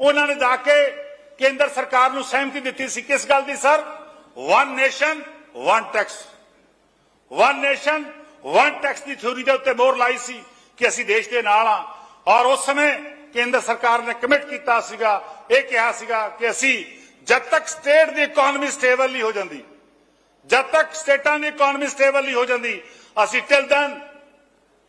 ਉਹਨਾਂ ਨੇ ਜਾ ਕੇ ਕੇਂਦਰ ਸਰਕਾਰ ਨੂੰ ਸਹਿਮਤੀ ਦਿੱਤੀ ਸੀ। ਕਿਸ ਗੱਲ ਦੀ, sir? One nation one tax one nation one tax ਦੀ ਥਿਊਰੀ ਦੇ ਉੱਤੇ ਮੋਹਰ ਲਾਈ ਸੀ ਕਿ ਅਸੀਂ ਦੇਸ਼ ਦੇ ਨਾਲ ਆ ਔਰ ਉਸ ਸਮੇਂ ਕੇਂਦਰ ਸਰਕਾਰ ਨੇ ਕਮਿਟ ਕੀਤਾ ਸੀਗਾ, ਇਹ ਕਿਹਾ ਸੀਗਾ ਕਿ ਅਸੀਂ ਜਦ ਤੱਕ ਸਟੇਟ ਦੀ ਇਕਨੋਮੀ ਸਟੇਬਲ ਨਹੀਂ ਹੋ ਜਾਂਦੀ, ਜਦ ਤੱਕ ਸਟੇਟਾਂ ਦੀ ਇਕਨੋਮੀ ਸਟੇਬਲ ਨਹੀਂ ਹੋ ਜਾਂਦੀ, ਅਸੀਂ ਟਿਲ ਦਨ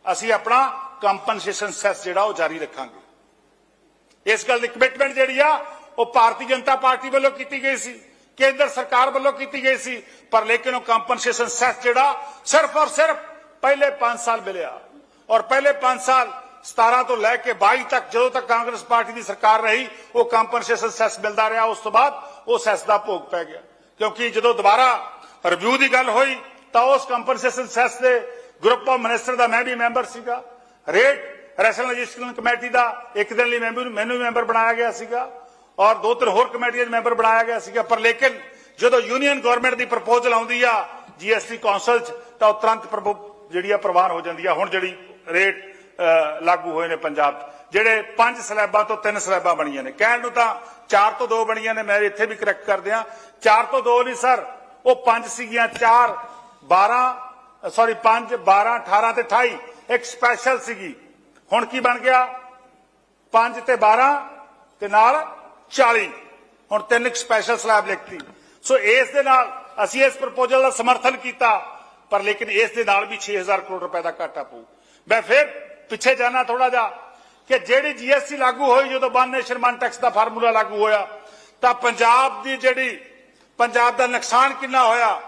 ਅਸੀਂ ਆਪਣਾ ਕੰਪਨਸੇਸ਼ਨ ਸੈਸ ਜਿਹੜਾ ਉਹ ਜਾਰੀ ਰੱਖਾਂਗੇ। ਇਸ ਗੱਲ ਦੀ ਕਮਿਟਮੈਂਟ ਜਿਹੜੀ ਆ, ਉਹ ਭਾਰਤੀ ਜਨਤਾ ਪਾਰਟੀ ਵੱਲੋਂ ਕੀਤੀ ਗਈ ਸੀ, ਕੇਂਦਰ ਸਰਕਾਰ ਵੱਲੋਂ ਕੀਤੀ ਗਈ ਸੀ, ਪਰ ਲੇਕਿਨ ਉਹ ਕੰਪਨਸੇਸ਼ਨ ਸੈਸ ਜਿਹੜਾ ਸਿਰਫ ਔਰ ਸਿਰਫ ਪਹਿਲੇ 5 ਸਾਲ ਮਿਲਿਆ ਔਰ ਪਹਿਲੇ 5 ਸਾਲ 17 ਤੋਂ ਲੈ ਕੇ 22 ਤੱਕ ਜਦੋਂ ਤੱਕ ਕਾਂਗਰਸ ਪਾਰਟੀ ਦੀ ਸਰਕਾਰ ਰਹੀ ਉਹ ਕੰਪਨਸੇਸ਼ਨ ਸੈਸ ਮਿਲਦਾ ਰਿਹਾ ਉਸ ਤੋਂ ਬਾਅਦ ਉਹ ਸੈਸ ਦਾ ਭੋਗ ਪੈ ਗਿਆ ਕਿਉਂਕਿ ਜਦੋਂ ਦੁਬਾਰਾ ਰਿਵਿਊ ਦੀ ਗੱਲ ਹੋਈ ਤਾਂ ਉਸ ਕੰਪਨਸੇਸ਼ਨ ਸੈਸ ਦੇ ਗਰੁੱਪ ਆਫ ਮਿਨਿਸਟਰ ਦਾ ਮੈਂ ਵੀ ਮੈਂਬਰ ਸੀਗਾ ਰੇਟ ਰੈਸ਼ਨਲਾਈਜੇਸ਼ਨ ਕਮੇਟੀ ਦਾ ਇੱਕ ਦਿਨ ਲਈ ਮੈਂਬਰ ਮੈਨੂੰ ਵੀ ਮੈਂਬਰ ਬਣਾਇਆ ਗਿਆ ਸੀਗਾ ਔਰ ਦੋ ਤਿੰਨ ਹੋਰ ਕਮੇਟੀਆਂ ਦੇ ਮੈਂਬਰ ਬਣਾਇਆ ਗਿਆ ਸੀਗਾ ਪਰ ਲੇਕਿਨ ਜਦੋਂ ਯੂਨੀਅਨ ਗਵਰਨਮੈਂਟ ਦੀ ਪ੍ਰਪੋਜ਼ਲ ਆਉਂਦੀ ਆ ਜੀਐਸਟੀ ਕੌਂਸਲ ਚ ਤਾਂ ਉਹ ਤੁਰੰਤ ਜਿਹੜੀ ਆ ਪ੍ਰਵਾਨ ਹੋ ਜਾਂਦੀ ਆ, ਹੁਣ ਜਿਹੜੀ ਰੇਟ ਲਾਗੂ ਹੋਏ ਨੇ ਪੰਜਾਬ ਜਿਹੜੇ ਪੰਜ ਸਲੈਬਾਂ ਤੋਂ ਤਿੰਨ ਸਲੈਬਾਂ ਬਣੀਆਂ ਨੇ। ਕਹਿਣ ਨੂੰ ਤਾਂ ਚਾਰ ਤੋਂ ਦੋ ਬਣੀਆਂ ਨੇ, ਮੈਂ ਇੱਥੇ ਵੀ ਕਰੈਕਟ ਕਰ ਦਿਆਂ। ਚਾਰ ਤੋਂ ਦੋ ਨਹੀਂ, ਸਰ। ਉਹ ਪੰਜ ਸੀਗੀਆਂ, ਚਾਰ 12 ਸੌਰੀ 5 12 18 ਤੇ 28 ਇੱਕ ਸਪੈਸ਼ਲ ਸੀਗੀ। ਹੁਣ ਕੀ ਬਣ ਗਿਆ? 5 ਤੇ 12 ਤੇ ਨਾਲ 40 ਹੁਣ ਤਿੰਨ ਇੱਕ ਸਪੈਸ਼ਲ ਸਲੈਬ ਲਿਖਤੀ। ਸੋ ਇਸ ਦੇ ਨਾਲ ਅਸੀਂ ਇਸ ਪ੍ਰਪੋਜ਼ਲ ਦਾ ਸਮਰਥਨ ਕੀਤਾ। ਪਰ ਲੇਕਿਨ ਇਸ ਦੇ ਨਾਲ ਵੀ 6000 ਕਰੋੜ ਰੁਪਏ ਦਾ ਘਾਟਾ ਪਊ। ਮੈਂ ਫਿਰ ਪਿੱਛੇ ਜਾਣਾ ਥੋੜਾ ਜਿਹਾ ਕਿ ਜਿਹੜੀ ਜੀਐਸਟੀ ਲਾਗੂ ਹੋਈ ਜਦੋਂ ਵਨ ਨੇਸ਼ਨ ਵਨ ਟੈਕਸ ਦਾ ਫਾਰਮੂਲਾ ਲਾਗੂ ਹੋਇਆ, ਤਾਂ ਪੰਜਾਬ ਦੀ ਜਿਹੜੀ, ਪੰਜਾਬ ਦਾ ਨੁਕਸਾਨ ਕਿੰਨਾ ਹੋਇਆ?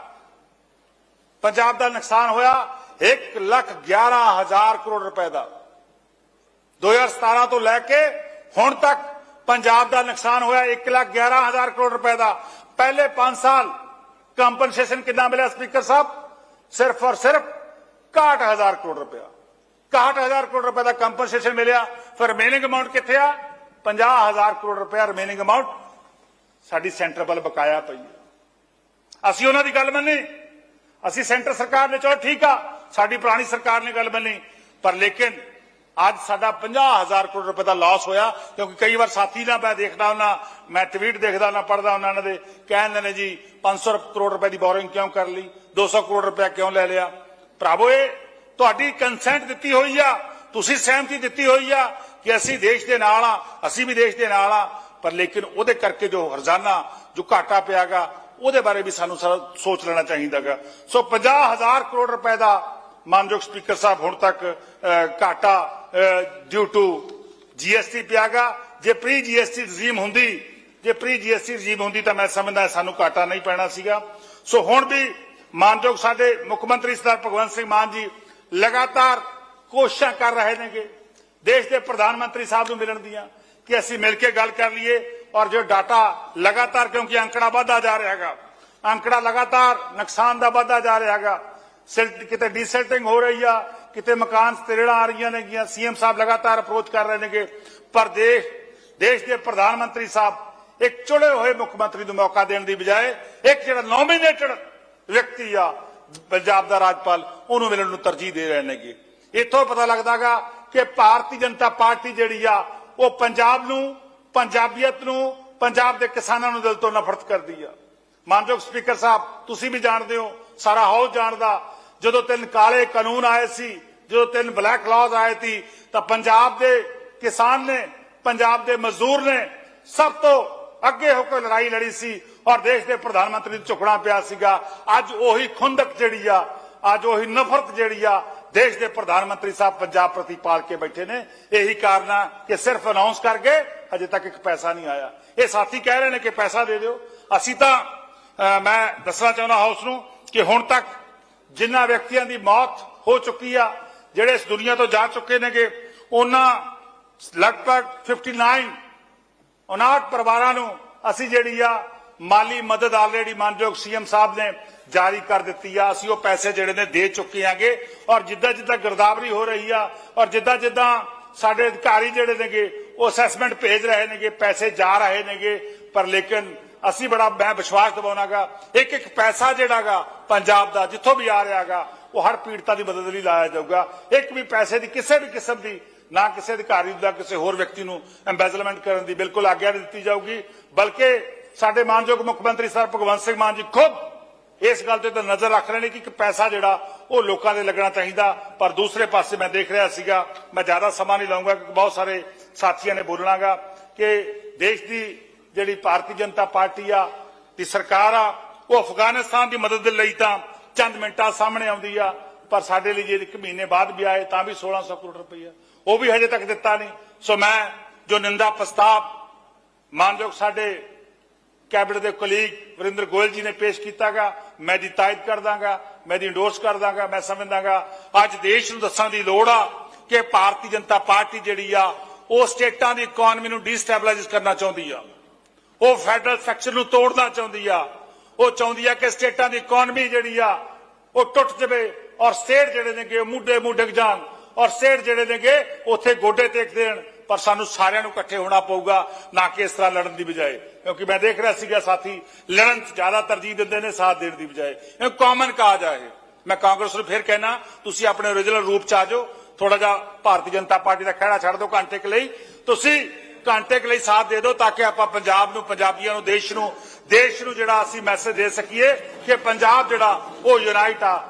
ਪੰਜਾਬ ਦਾ ਨੁਕਸਾਨ ਹੋਇਆ 1 ਲੱਖ 11 ਹਜ਼ਾਰ ਕਰੋੜ ਰੁਪਏ ਦਾ। 2017 ਤੋਂ ਲੈ ਕੇ ਹੁਣ ਤੱਕ ਪੰਜਾਬ ਦਾ ਨੁਕਸਾਨ ਹੋਇਆ 1 ਲੱਖ 11 ਹਜ਼ਾਰ ਕਰੋੜ ਰੁਪਏ ਦਾ। ਪਹਿਲੇ 5 ਸਾਲ ਕੰਪਨਸੇਸ਼ਨ ਕਿੰਨਾ ਮਿਲਿਆ ਸਪੀਕਰ ਸਾਹਿਬ? ਸਿਰਫ ਔਰ ਸਿਰਫ 61000 ਕਰੋੜ ਰੁਪਇਆ। 61000 ਕਰੋੜ ਰੁਪਏ ਦਾ ਕੰਪਨਸੇਸ਼ਨ ਮਿਲਿਆ। ਫਿਰ ਰਿਮੇਨਿੰਗ ਅਮਾਉਂਟ ਕਿੱਥੇ ਆ? 50000 ਕਰੋੜ ਰੁਪਇਆ ਰਿਮੇਨਿੰਗ ਅਮਾਉਂਟ ਸਾਡੀ ਸੈਂਟਰ ਵੱਲ ਬਕਾਇਆ ਪਈ ਅਸੀਂ ਉਹਨਾਂ ਦੀ ਗੱਲ ਮੰਨੀ। ਅਸੀਂ ਸੈਂਟਰ ਸਰਕਾਰ ਨੇ, ਚਲੋ ਠੀਕ ਆ, ਸਾਡੀ ਪੁਰਾਣੀ ਸਰਕਾਰ ਨੇ ਗੱਲ ਮੰਨੀ, ਪਰ ਲੇਕਿਨ ਅੱਜ ਸਾਡਾ 50000 ਕਰੋੜ ਰੁਪਏ ਦਾ ਲਾਸ ਹੋਇਆ, ਕਿਉਂਕਿ ਕਈ ਵਾਰ ਸਾਥੀ ਨਾਲ ਮੈਂ ਦੇਖਦਾ ਉਹਨਾਂ ਮੈਂ ਟਵੀਟ ਦੇਖਦਾ ਨਾ ਪੜਦਾ ਉਹਨਾਂ ਦੇ ਕਹਿੰਦੇ ਨੇ ਜੀ 500 ਕਰੋੜ ਰੁਪਏ ਦੀ ਬੋਰਿੰਗ ਕਿਉਂ ਕਰ ਲਈ 200 ਕਰੋੜ ਰੁਪਏ ਕਿਉਂ ਲੈ ਲਿਆ? ਭਰਾਵੋ, ਇਹ ਤੁਹਾਡੀ ਕੰਸੈਂਟ ਦਿੱਤੀ ਹੋਈ ਆ, ਤੁਸੀਂ ਸਹਿਮਤੀ ਦਿੱਤੀ ਹੋਈ ਆ ਕਿ ਅਸੀਂ ਦੇਸ਼ ਦੇ ਨਾਲ ਆ, ਅਸੀਂ ਵੀ ਦੇਸ਼ ਦੇ ਨਾਲ ਆ, ਪਰ ਲੇਕਿਨ ਉਹਦੇ ਕਰਕੇ ਜੋ ਹਰਜ਼ਾਨਾ ਜੋ ਘਾਟਾ ਪਿਆਗਾ ਉਹਦੇ ਬਾਰੇ ਵੀ ਸਾਨੂੰ ਸੋਚ ਲੈਣਾ ਚਾਹੀਦਾਗਾ ਸੋ 50000 ਕਰੋੜ ਰੁਪਏ ਦਾ ਮਾਨਯੋਗ ਸਪੀਕਰ ਸਾਹਿਬ, ਹੁਣ ਤੱਕ ਘਾਟਾ ਡਿਊ ਟੂ ਜੀਐਸਟੀ ਪਿਆਗਾ। ਜੇ ਪ੍ਰੀ ਜੀਐਸਟੀ ਰਜੀਮ ਹੁੰਦੀ, ਜੇ ਪ੍ਰੀ ਜੀਐਸਟੀ ਰਜੀਮ ਹੁੰਦੀ ਤਾਂ ਮੈਂ ਸਮਝਦਾ ਸਾਨੂੰ ਘਾਟਾ ਨਹੀਂ ਪੈਣਾ ਸੀਗਾ। ਸੋ ਹੁਣ ਵੀ ਮਾਨਯੋਗ ਸਾਡੇ ਮੁੱਖ ਮੰਤਰੀ ਸਰਦਾਰ ਭਗਵੰਤ ਸਿੰਘ ਮਾਨ ਜੀ ਲਗਾਤਾਰ ਕੋਸ਼ਿਸ਼ਾਂ ਕਰ ਰਹੇ ਨੇਗੇ। ਦੇਸ਼ ਦੇ ਪ੍ਰਧਾਨ ਮੰਤਰੀ ਸਾਹਿਬ ਨੂੰ ਮਿਲਣ ਦੀਆਂ ਕਿ ਅਸੀਂ ਮਿਲ ਕੇ ਗੱਲ ਕਰ ਲਈਏ ਔਰ ਜੋ ਡਾਟਾ ਲਗਾਤਾਰ ਕਿਉਂਕਿ ਅੰਕੜਾ ਵਧਦਾ ਜਾ ਰਿਹਾ ਹੈਗਾ, ਅੰਕੜਾ ਲਗਾਤਾਰ ਨੁਕਸਾਨ ਦਾ ਵਧਦਾ ਜਾ ਰਿਹਾ ਹੈਗਾ ਕਿਤੇ ਡੀਸੈਲਟਿੰਗ ਹੋ ਰਹੀ ਆ, ਕਿਤੇ ਮਕਾਨ ਤਰੇੜਾਂ ਆ ਰਹੀਆਂ ਨੇਗੀਆਂ ਸੀਐਮ ਸਾਹਿਬ ਲਗਾਤਾਰ ਅਪਰੋਚ ਕਰ ਰਹੇ ਨੇਗੇ। ਪਰ ਦੇਸ਼ ਦੇਸ਼ ਦੇ ਪ੍ਰਧਾਨ ਮੰਤਰੀ ਸਾਹਿਬ, ਇੱਕ ਚੁਣੇ ਹੋਏ ਮੁੱਖ ਮੰਤਰੀ ਨੂੰ ਮੌਕਾ ਦੇਣ ਦੀ ਬਜਾਏ, ਇੱਕ ਜਿਹੜਾ ਨੋਮੀਨੇਟਡ ਵਿਅਕਤੀ ਆ, ਪੰਜਾਬ ਦਾ ਰਾਜਪਾਲ, ਉਹਨੂੰ ਮਿਲਣ ਨੂੰ ਤਰਜੀਹ ਦੇ ਰਹੇ ਨੇਗੇ। ਇੱਥੋਂ ਪਤਾ ਲੱਗਦਾਗਾ ਕਿ ਭਾਰਤੀ ਜਨਤਾ ਪਾਰਟੀ ਜਿਹੜੀ ਆ, ਉਹ ਪੰਜਾਬ ਨੂੰ, ਪੰਜਾਬੀਅਤ ਨੂੰ, ਪੰਜਾਬ ਦੇ ਕਿਸਾਨਾਂ ਨੂੰ ਦਿਲ ਤੋਂ ਨਫ਼ਰਤ ਕਰਦੀ ਆ। ਮਾਨਯੋਗ ਸਪੀਕਰ ਸਾਹਿਬ, ਤੁਸੀਂ ਵੀ ਜਾਣਦੇ ਹੋ, ਸਾਰਾ ਹਾਊਸ ਜਾਣਦਾ ਜਦੋਂ ਤਿੰਨ ਕਾਲੇ ਕਾਨੂੰਨ ਆਏ ਸੀ, ਜਦੋਂ ਤਿੰਨ ਬਲੈਕ ਲਾਜ਼ ਆਏ ਸੀ, ਤਾਂ ਪੰਜਾਬ ਦੇ ਕਿਸਾਨ ਨੇ, ਪੰਜਾਬ ਦੇ ਮਜ਼ਦੂਰ ਨੇ ਸਭ ਤੋਂ ਅੱਗੇ ਹੋ ਕੇ ਲੜਾਈ ਲੜੀ ਸੀ ਔਰ ਦੇਸ਼ ਦੇ ਪ੍ਰਧਾਨ ਮੰਤਰੀ ਨੂੰ ਝੁਕਣਾ ਪਿਆ ਸੀਗਾ। ਅੱਜ ਉਹੀ ਖੁੰਦਕ ਜਿਹੜੀ ਆ, ਅੱਜ ਉਹੀ ਨਫ਼ਰਤ ਜਿਹੜੀ ਆ, ਦੇਸ਼ ਦੇ ਪ੍ਰਧਾਨ ਮੰਤਰੀ ਸਾਹਿਬ ਪੰਜਾਬ ਪ੍ਰਤੀ ਪਾਲ ਕੇ ਬੈਠੇ ਨੇ। ਇਹੀ ਕਾਰਨ ਆ ਕਿ ਸਿਰਫ ਅਨਾਉਂਸ ਕਰਕੇ ਗਏ, ਹਜੇ ਤੱਕ ਇੱਕ ਪੈਸਾ ਨਹੀਂ ਆਇਆ। ਇਹ ਸਾਥੀ ਕਹਿ ਰਹੇ ਨੇ ਕਿ ਪੈਸਾ ਦੇ ਦਿਓ। ਅਸੀਂ ਤਾਂ ਮੈਂ ਦੱਸਣਾ ਚਾਹੁੰਦਾ ਹਾਊਸ ਨੂੰ ਕਿ ਹੁਣ ਤੱਕ ਜਿਨ੍ਹਾਂ ਵਿਅਕਤੀਆਂ ਦੀ ਮੌਤ ਹੋ ਚੁੱਕੀ ਆ, ਜਿਹੜੇ ਇਸ ਦੁਨੀਆ ਤੋਂ ਜਾ ਚੁੱਕੇ ਨੇਗੇ, ਉਹਨਾਂ ਲਗਭਗ 59 59 ਪਰਿਵਾਰਾਂ ਨੂੰ ਅਸੀਂ ਜਿਹੜੀ ਆ ਮਾਲੀ ਮਦਦ ਆਲਰੇਡੀ ਮਾਨਯੋਗ ਸੀਐਮ ਸਾਹਿਬ ਨੇ ਜਾਰੀ ਕਰ ਦਿੱਤੀ ਆ। ਅਸੀਂ ਉਹ ਪੈਸੇ ਜਿਹੜੇ ਨੇ ਦੇ ਚੁੱਕੇ ਆਂਗੇ ਔਰ ਜਿੱਦਾਂ ਜਿੱਦਾਂ ਗਿਰਦਾਵਰੀ ਹੋ ਰਹੀ ਆ ਔਰ ਜਿੱਦਾਂ ਜਿੱਦਾਂ ਸਾਡੇ ਅਧਿਕਾਰੀ ਜਿਹੜੇ ਨੇਗੇ, ਉਹ ਅਸੈਸਮੈਂਟ ਭੇਜ ਰਹੇ ਨੇਗੇ, ਪੈਸੇ ਜਾ ਰਹੇ ਨੇਗੇ, ਪਰ ਲੇਕਿਨ ਅਸੀਂ ਬੜਾ, ਮੈਂ ਵਿਸ਼ਵਾਸ ਦਿਵਾਉਣਾਗਾ ਇੱਕ ਇੱਕ ਪੈਸਾ ਜਿਹੜਾਗਾ ਪੰਜਾਬ ਦਾ, ਜਿੱਥੋਂ ਵੀ ਆ ਰਿਹਾਗਾ, ਉਹ ਹਰ ਪੀੜਤਾ ਦੀ ਮਦਦ ਲਈ ਲਾਇਆ ਜਾਊਗਾ। ਇੱਕ ਵੀ ਪੈਸੇ ਦੀ ਕਿਸੇ ਵੀ ਕਿਸਮ ਦੀ, ਨਾ ਕਿਸੇ ਅਧਿਕਾਰੀ ਦਾ ਕਿਸੇ ਹੋਰ ਵਿਅਕਤੀ ਨੂੰ ਐਮਬੈਜ਼ਲਮੈਂਟ ਕਰਨ ਦੀ ਬਿਲਕੁਲ ਆਗਿਆ ਨਹੀਂ ਦਿੱਤੀ ਜਾਊਗੀ। ਬਲਕਿ ਸਾਡੇ ਮਾਨਯੋਗ ਮੁੱਖ ਮੰਤਰੀ ਸਰ ਭਗਵੰਤ ਸਿੰਘ ਮਾਨ ਜੀ ਖੁਦ ਇਸ ਗੱਲ ਤੇ ਤਾਂ ਨਜ਼ਰ ਰੱਖ ਰਹੇ ਨੇ ਕਿ ਇੱਕ ਪੈਸਾ ਜਿਹੜਾ, ਉਹ ਲੋਕਾਂ ਦੇ ਲੱਗਣਾ ਚਾਹੀਦਾ। ਪਰ ਦੂਸਰੇ ਪਾਸੇ ਮੈਂ ਦੇਖ ਰਿਹਾ ਸੀਗਾ, ਮੈਂ ਜ਼ਿਆਦਾ ਸਮਾਂ ਨਹੀਂ ਲਾਉਂਗਾ, ਕਿਉਂਕਿ ਬਹੁਤ ਸਾਰੇ ਸਾਥੀਆਂ ਨੇ ਬੋਲਣਾਗਾ ਕਿ ਦੇਸ਼ ਦੀ ਜਿਹੜੀ ਭਾਰਤੀ ਜਨਤਾ ਪਾਰਟੀ ਆ, ਦੀ ਸਰਕਾਰ ਆ, ਉਹ ਅਫਗਾਨਿਸਤਾਨ ਦੀ ਮਦਦ ਦੇ ਲਈ ਤਾਂ ਚੰਦ ਮਿੰਟਾਂ ਸਾਹਮਣੇ ਆਉਂਦੀ ਆ, ਪਰ ਸਾਡੇ ਲਈ ਜੇ ਇੱਕ ਮਹੀਨੇ ਬਾਅਦ ਵੀ ਆਏ ਤਾਂ ਵੀ 1600 ਕਰੋੜ ਰੁਪਈਆ ਉਹ ਵੀ ਹਜੇ ਤੱਕ ਦਿੱਤਾ ਨਹੀਂ। ਸੋ ਮੈਂ ਜੋ ਨਿੰਦਾ ਪ੍ਰਸਤਾਵ, ਮਾਨਯੋਗ ਸਾਡੇ ਕੈਬਨਿਟ ਦੇ ਕੁਲੀਗ ਵਰਿੰਦਰ ਗੋਇਲ ਜੀ ਨੇ ਪੇਸ਼ ਕੀਤਾਗਾ, ਮੈਂ ਦੀ ਤਾਇਦ ਕਰ ਦਾਂਗਾ, ਮੈਂ ਦੀ ਇੰਡੋਰਸ ਕਰ ਦਾਂਗਾ, ਮੈਂ ਸਮਝਦਾਗਾ ਅੱਜ ਦੇਸ਼ ਨੂੰ ਦੱਸਣ ਦੀ ਲੋੜ ਆ ਕਿ ਭਾਰਤੀ ਜਨਤਾ ਪਾਰਟੀ ਜਿਹੜੀ ਆ, ਉਹ ਸਟੇਟਾਂ ਦੀ ਇਕਨੋਮੀ ਨੂੰ ਡੀਸਟੈਬਲਾਈਜ਼ ਕਰਨਾ ਚਾਹੁੰਦੀ ਆ। ਉਹ ਫੈਡਰਲ ਸੈਕਸ਼ਨ ਨੂੰ ਤੋੜਨਾ ਚਾਹੁੰਦੀ ਆ। ਉਹ ਚਾਹੁੰਦੀ ਆ ਕਿ ਸਟੇਟਾਂ ਦੀ ਇਕਨੋਮੀ ਜਿਹੜੀ ਆ, ਉਹ ਟੁੱਟ ਜਾਵੇ ਔਰ ਸਟੇਟ ਜਿਹੜੇ ਨੇਗੇ ਉਹ ਮੁੱਢੇ ਮੁੱਢੇ ਜਾਣ ਔਰ ਸਟੇਟ ਜਿਹੜੇ ਨੇਗੇ ਉੱਥੇ ਗੋਡੇ ਟੇਕ ਦੇਣ। ਪਰ ਸਾਨੂੰ ਸਾਰਿਆਂ ਨੂੰ ਇਕੱਠੇ ਹੋਣਾ ਪਊਗਾ, ਨਾ ਕਿ ਇਸ ਤਰ੍ਹਾਂ ਲੜਨ ਦੀ ਬਜਾਏ। ਕਿਉਂਕਿ ਮੈਂ ਦੇਖ ਰਿਹਾ ਸੀਗਾ ਸਾਥੀ, ਲੜਨ 'ਚ ਜ਼ਿਆਦਾ ਤਰਜੀਹ ਦਿੰਦੇ ਨੇ ਸਾਥ ਦੇਣ ਦੀ ਬਜਾਏ। ਇਹ ਕਾਮਨ ਕਾਜ ਆ ਇਹ। ਮੈਂ ਕਾਂਗਰਸ ਨੂੰ ਫਿਰ ਕਹਿਣਾ, ਤੁਸੀਂ ਆਪਣੇ ਓਰੀਜਨਲ ਰੂਪ 'ਚ ਆ ਜਾਓ। ਥੋੜਾ ਜਿਹਾ ਭਾਰਤੀ ਜਨਤਾ ਪਾਰਟੀ ਦਾ ਖਹਿੜਾ ਛੱਡ ਦਿਓ ਘੰਟੇ ਕੁ ਲਈ। ਤੁਸੀਂ ਘੰਟੇ ਲਈ ਸਾਥ ਦੇ ਦਿਓ ਤਾਂ ਕਿ ਆਪਾਂ ਪੰਜਾਬ ਨੂੰ, ਪੰਜਾਬੀਆਂ ਨੂੰ, ਦੇਸ਼ ਨੂੰ ਦੇਸ਼ ਨੂੰ ਜਿਹੜਾ ਅਸੀਂ ਮੈਸੇਜ ਦੇ ਸਕੀਏ ਕਿ ਪੰਜਾਬ ਜਿਹੜਾ ਉਹ ਯੂਨਾਈਟ ਆ।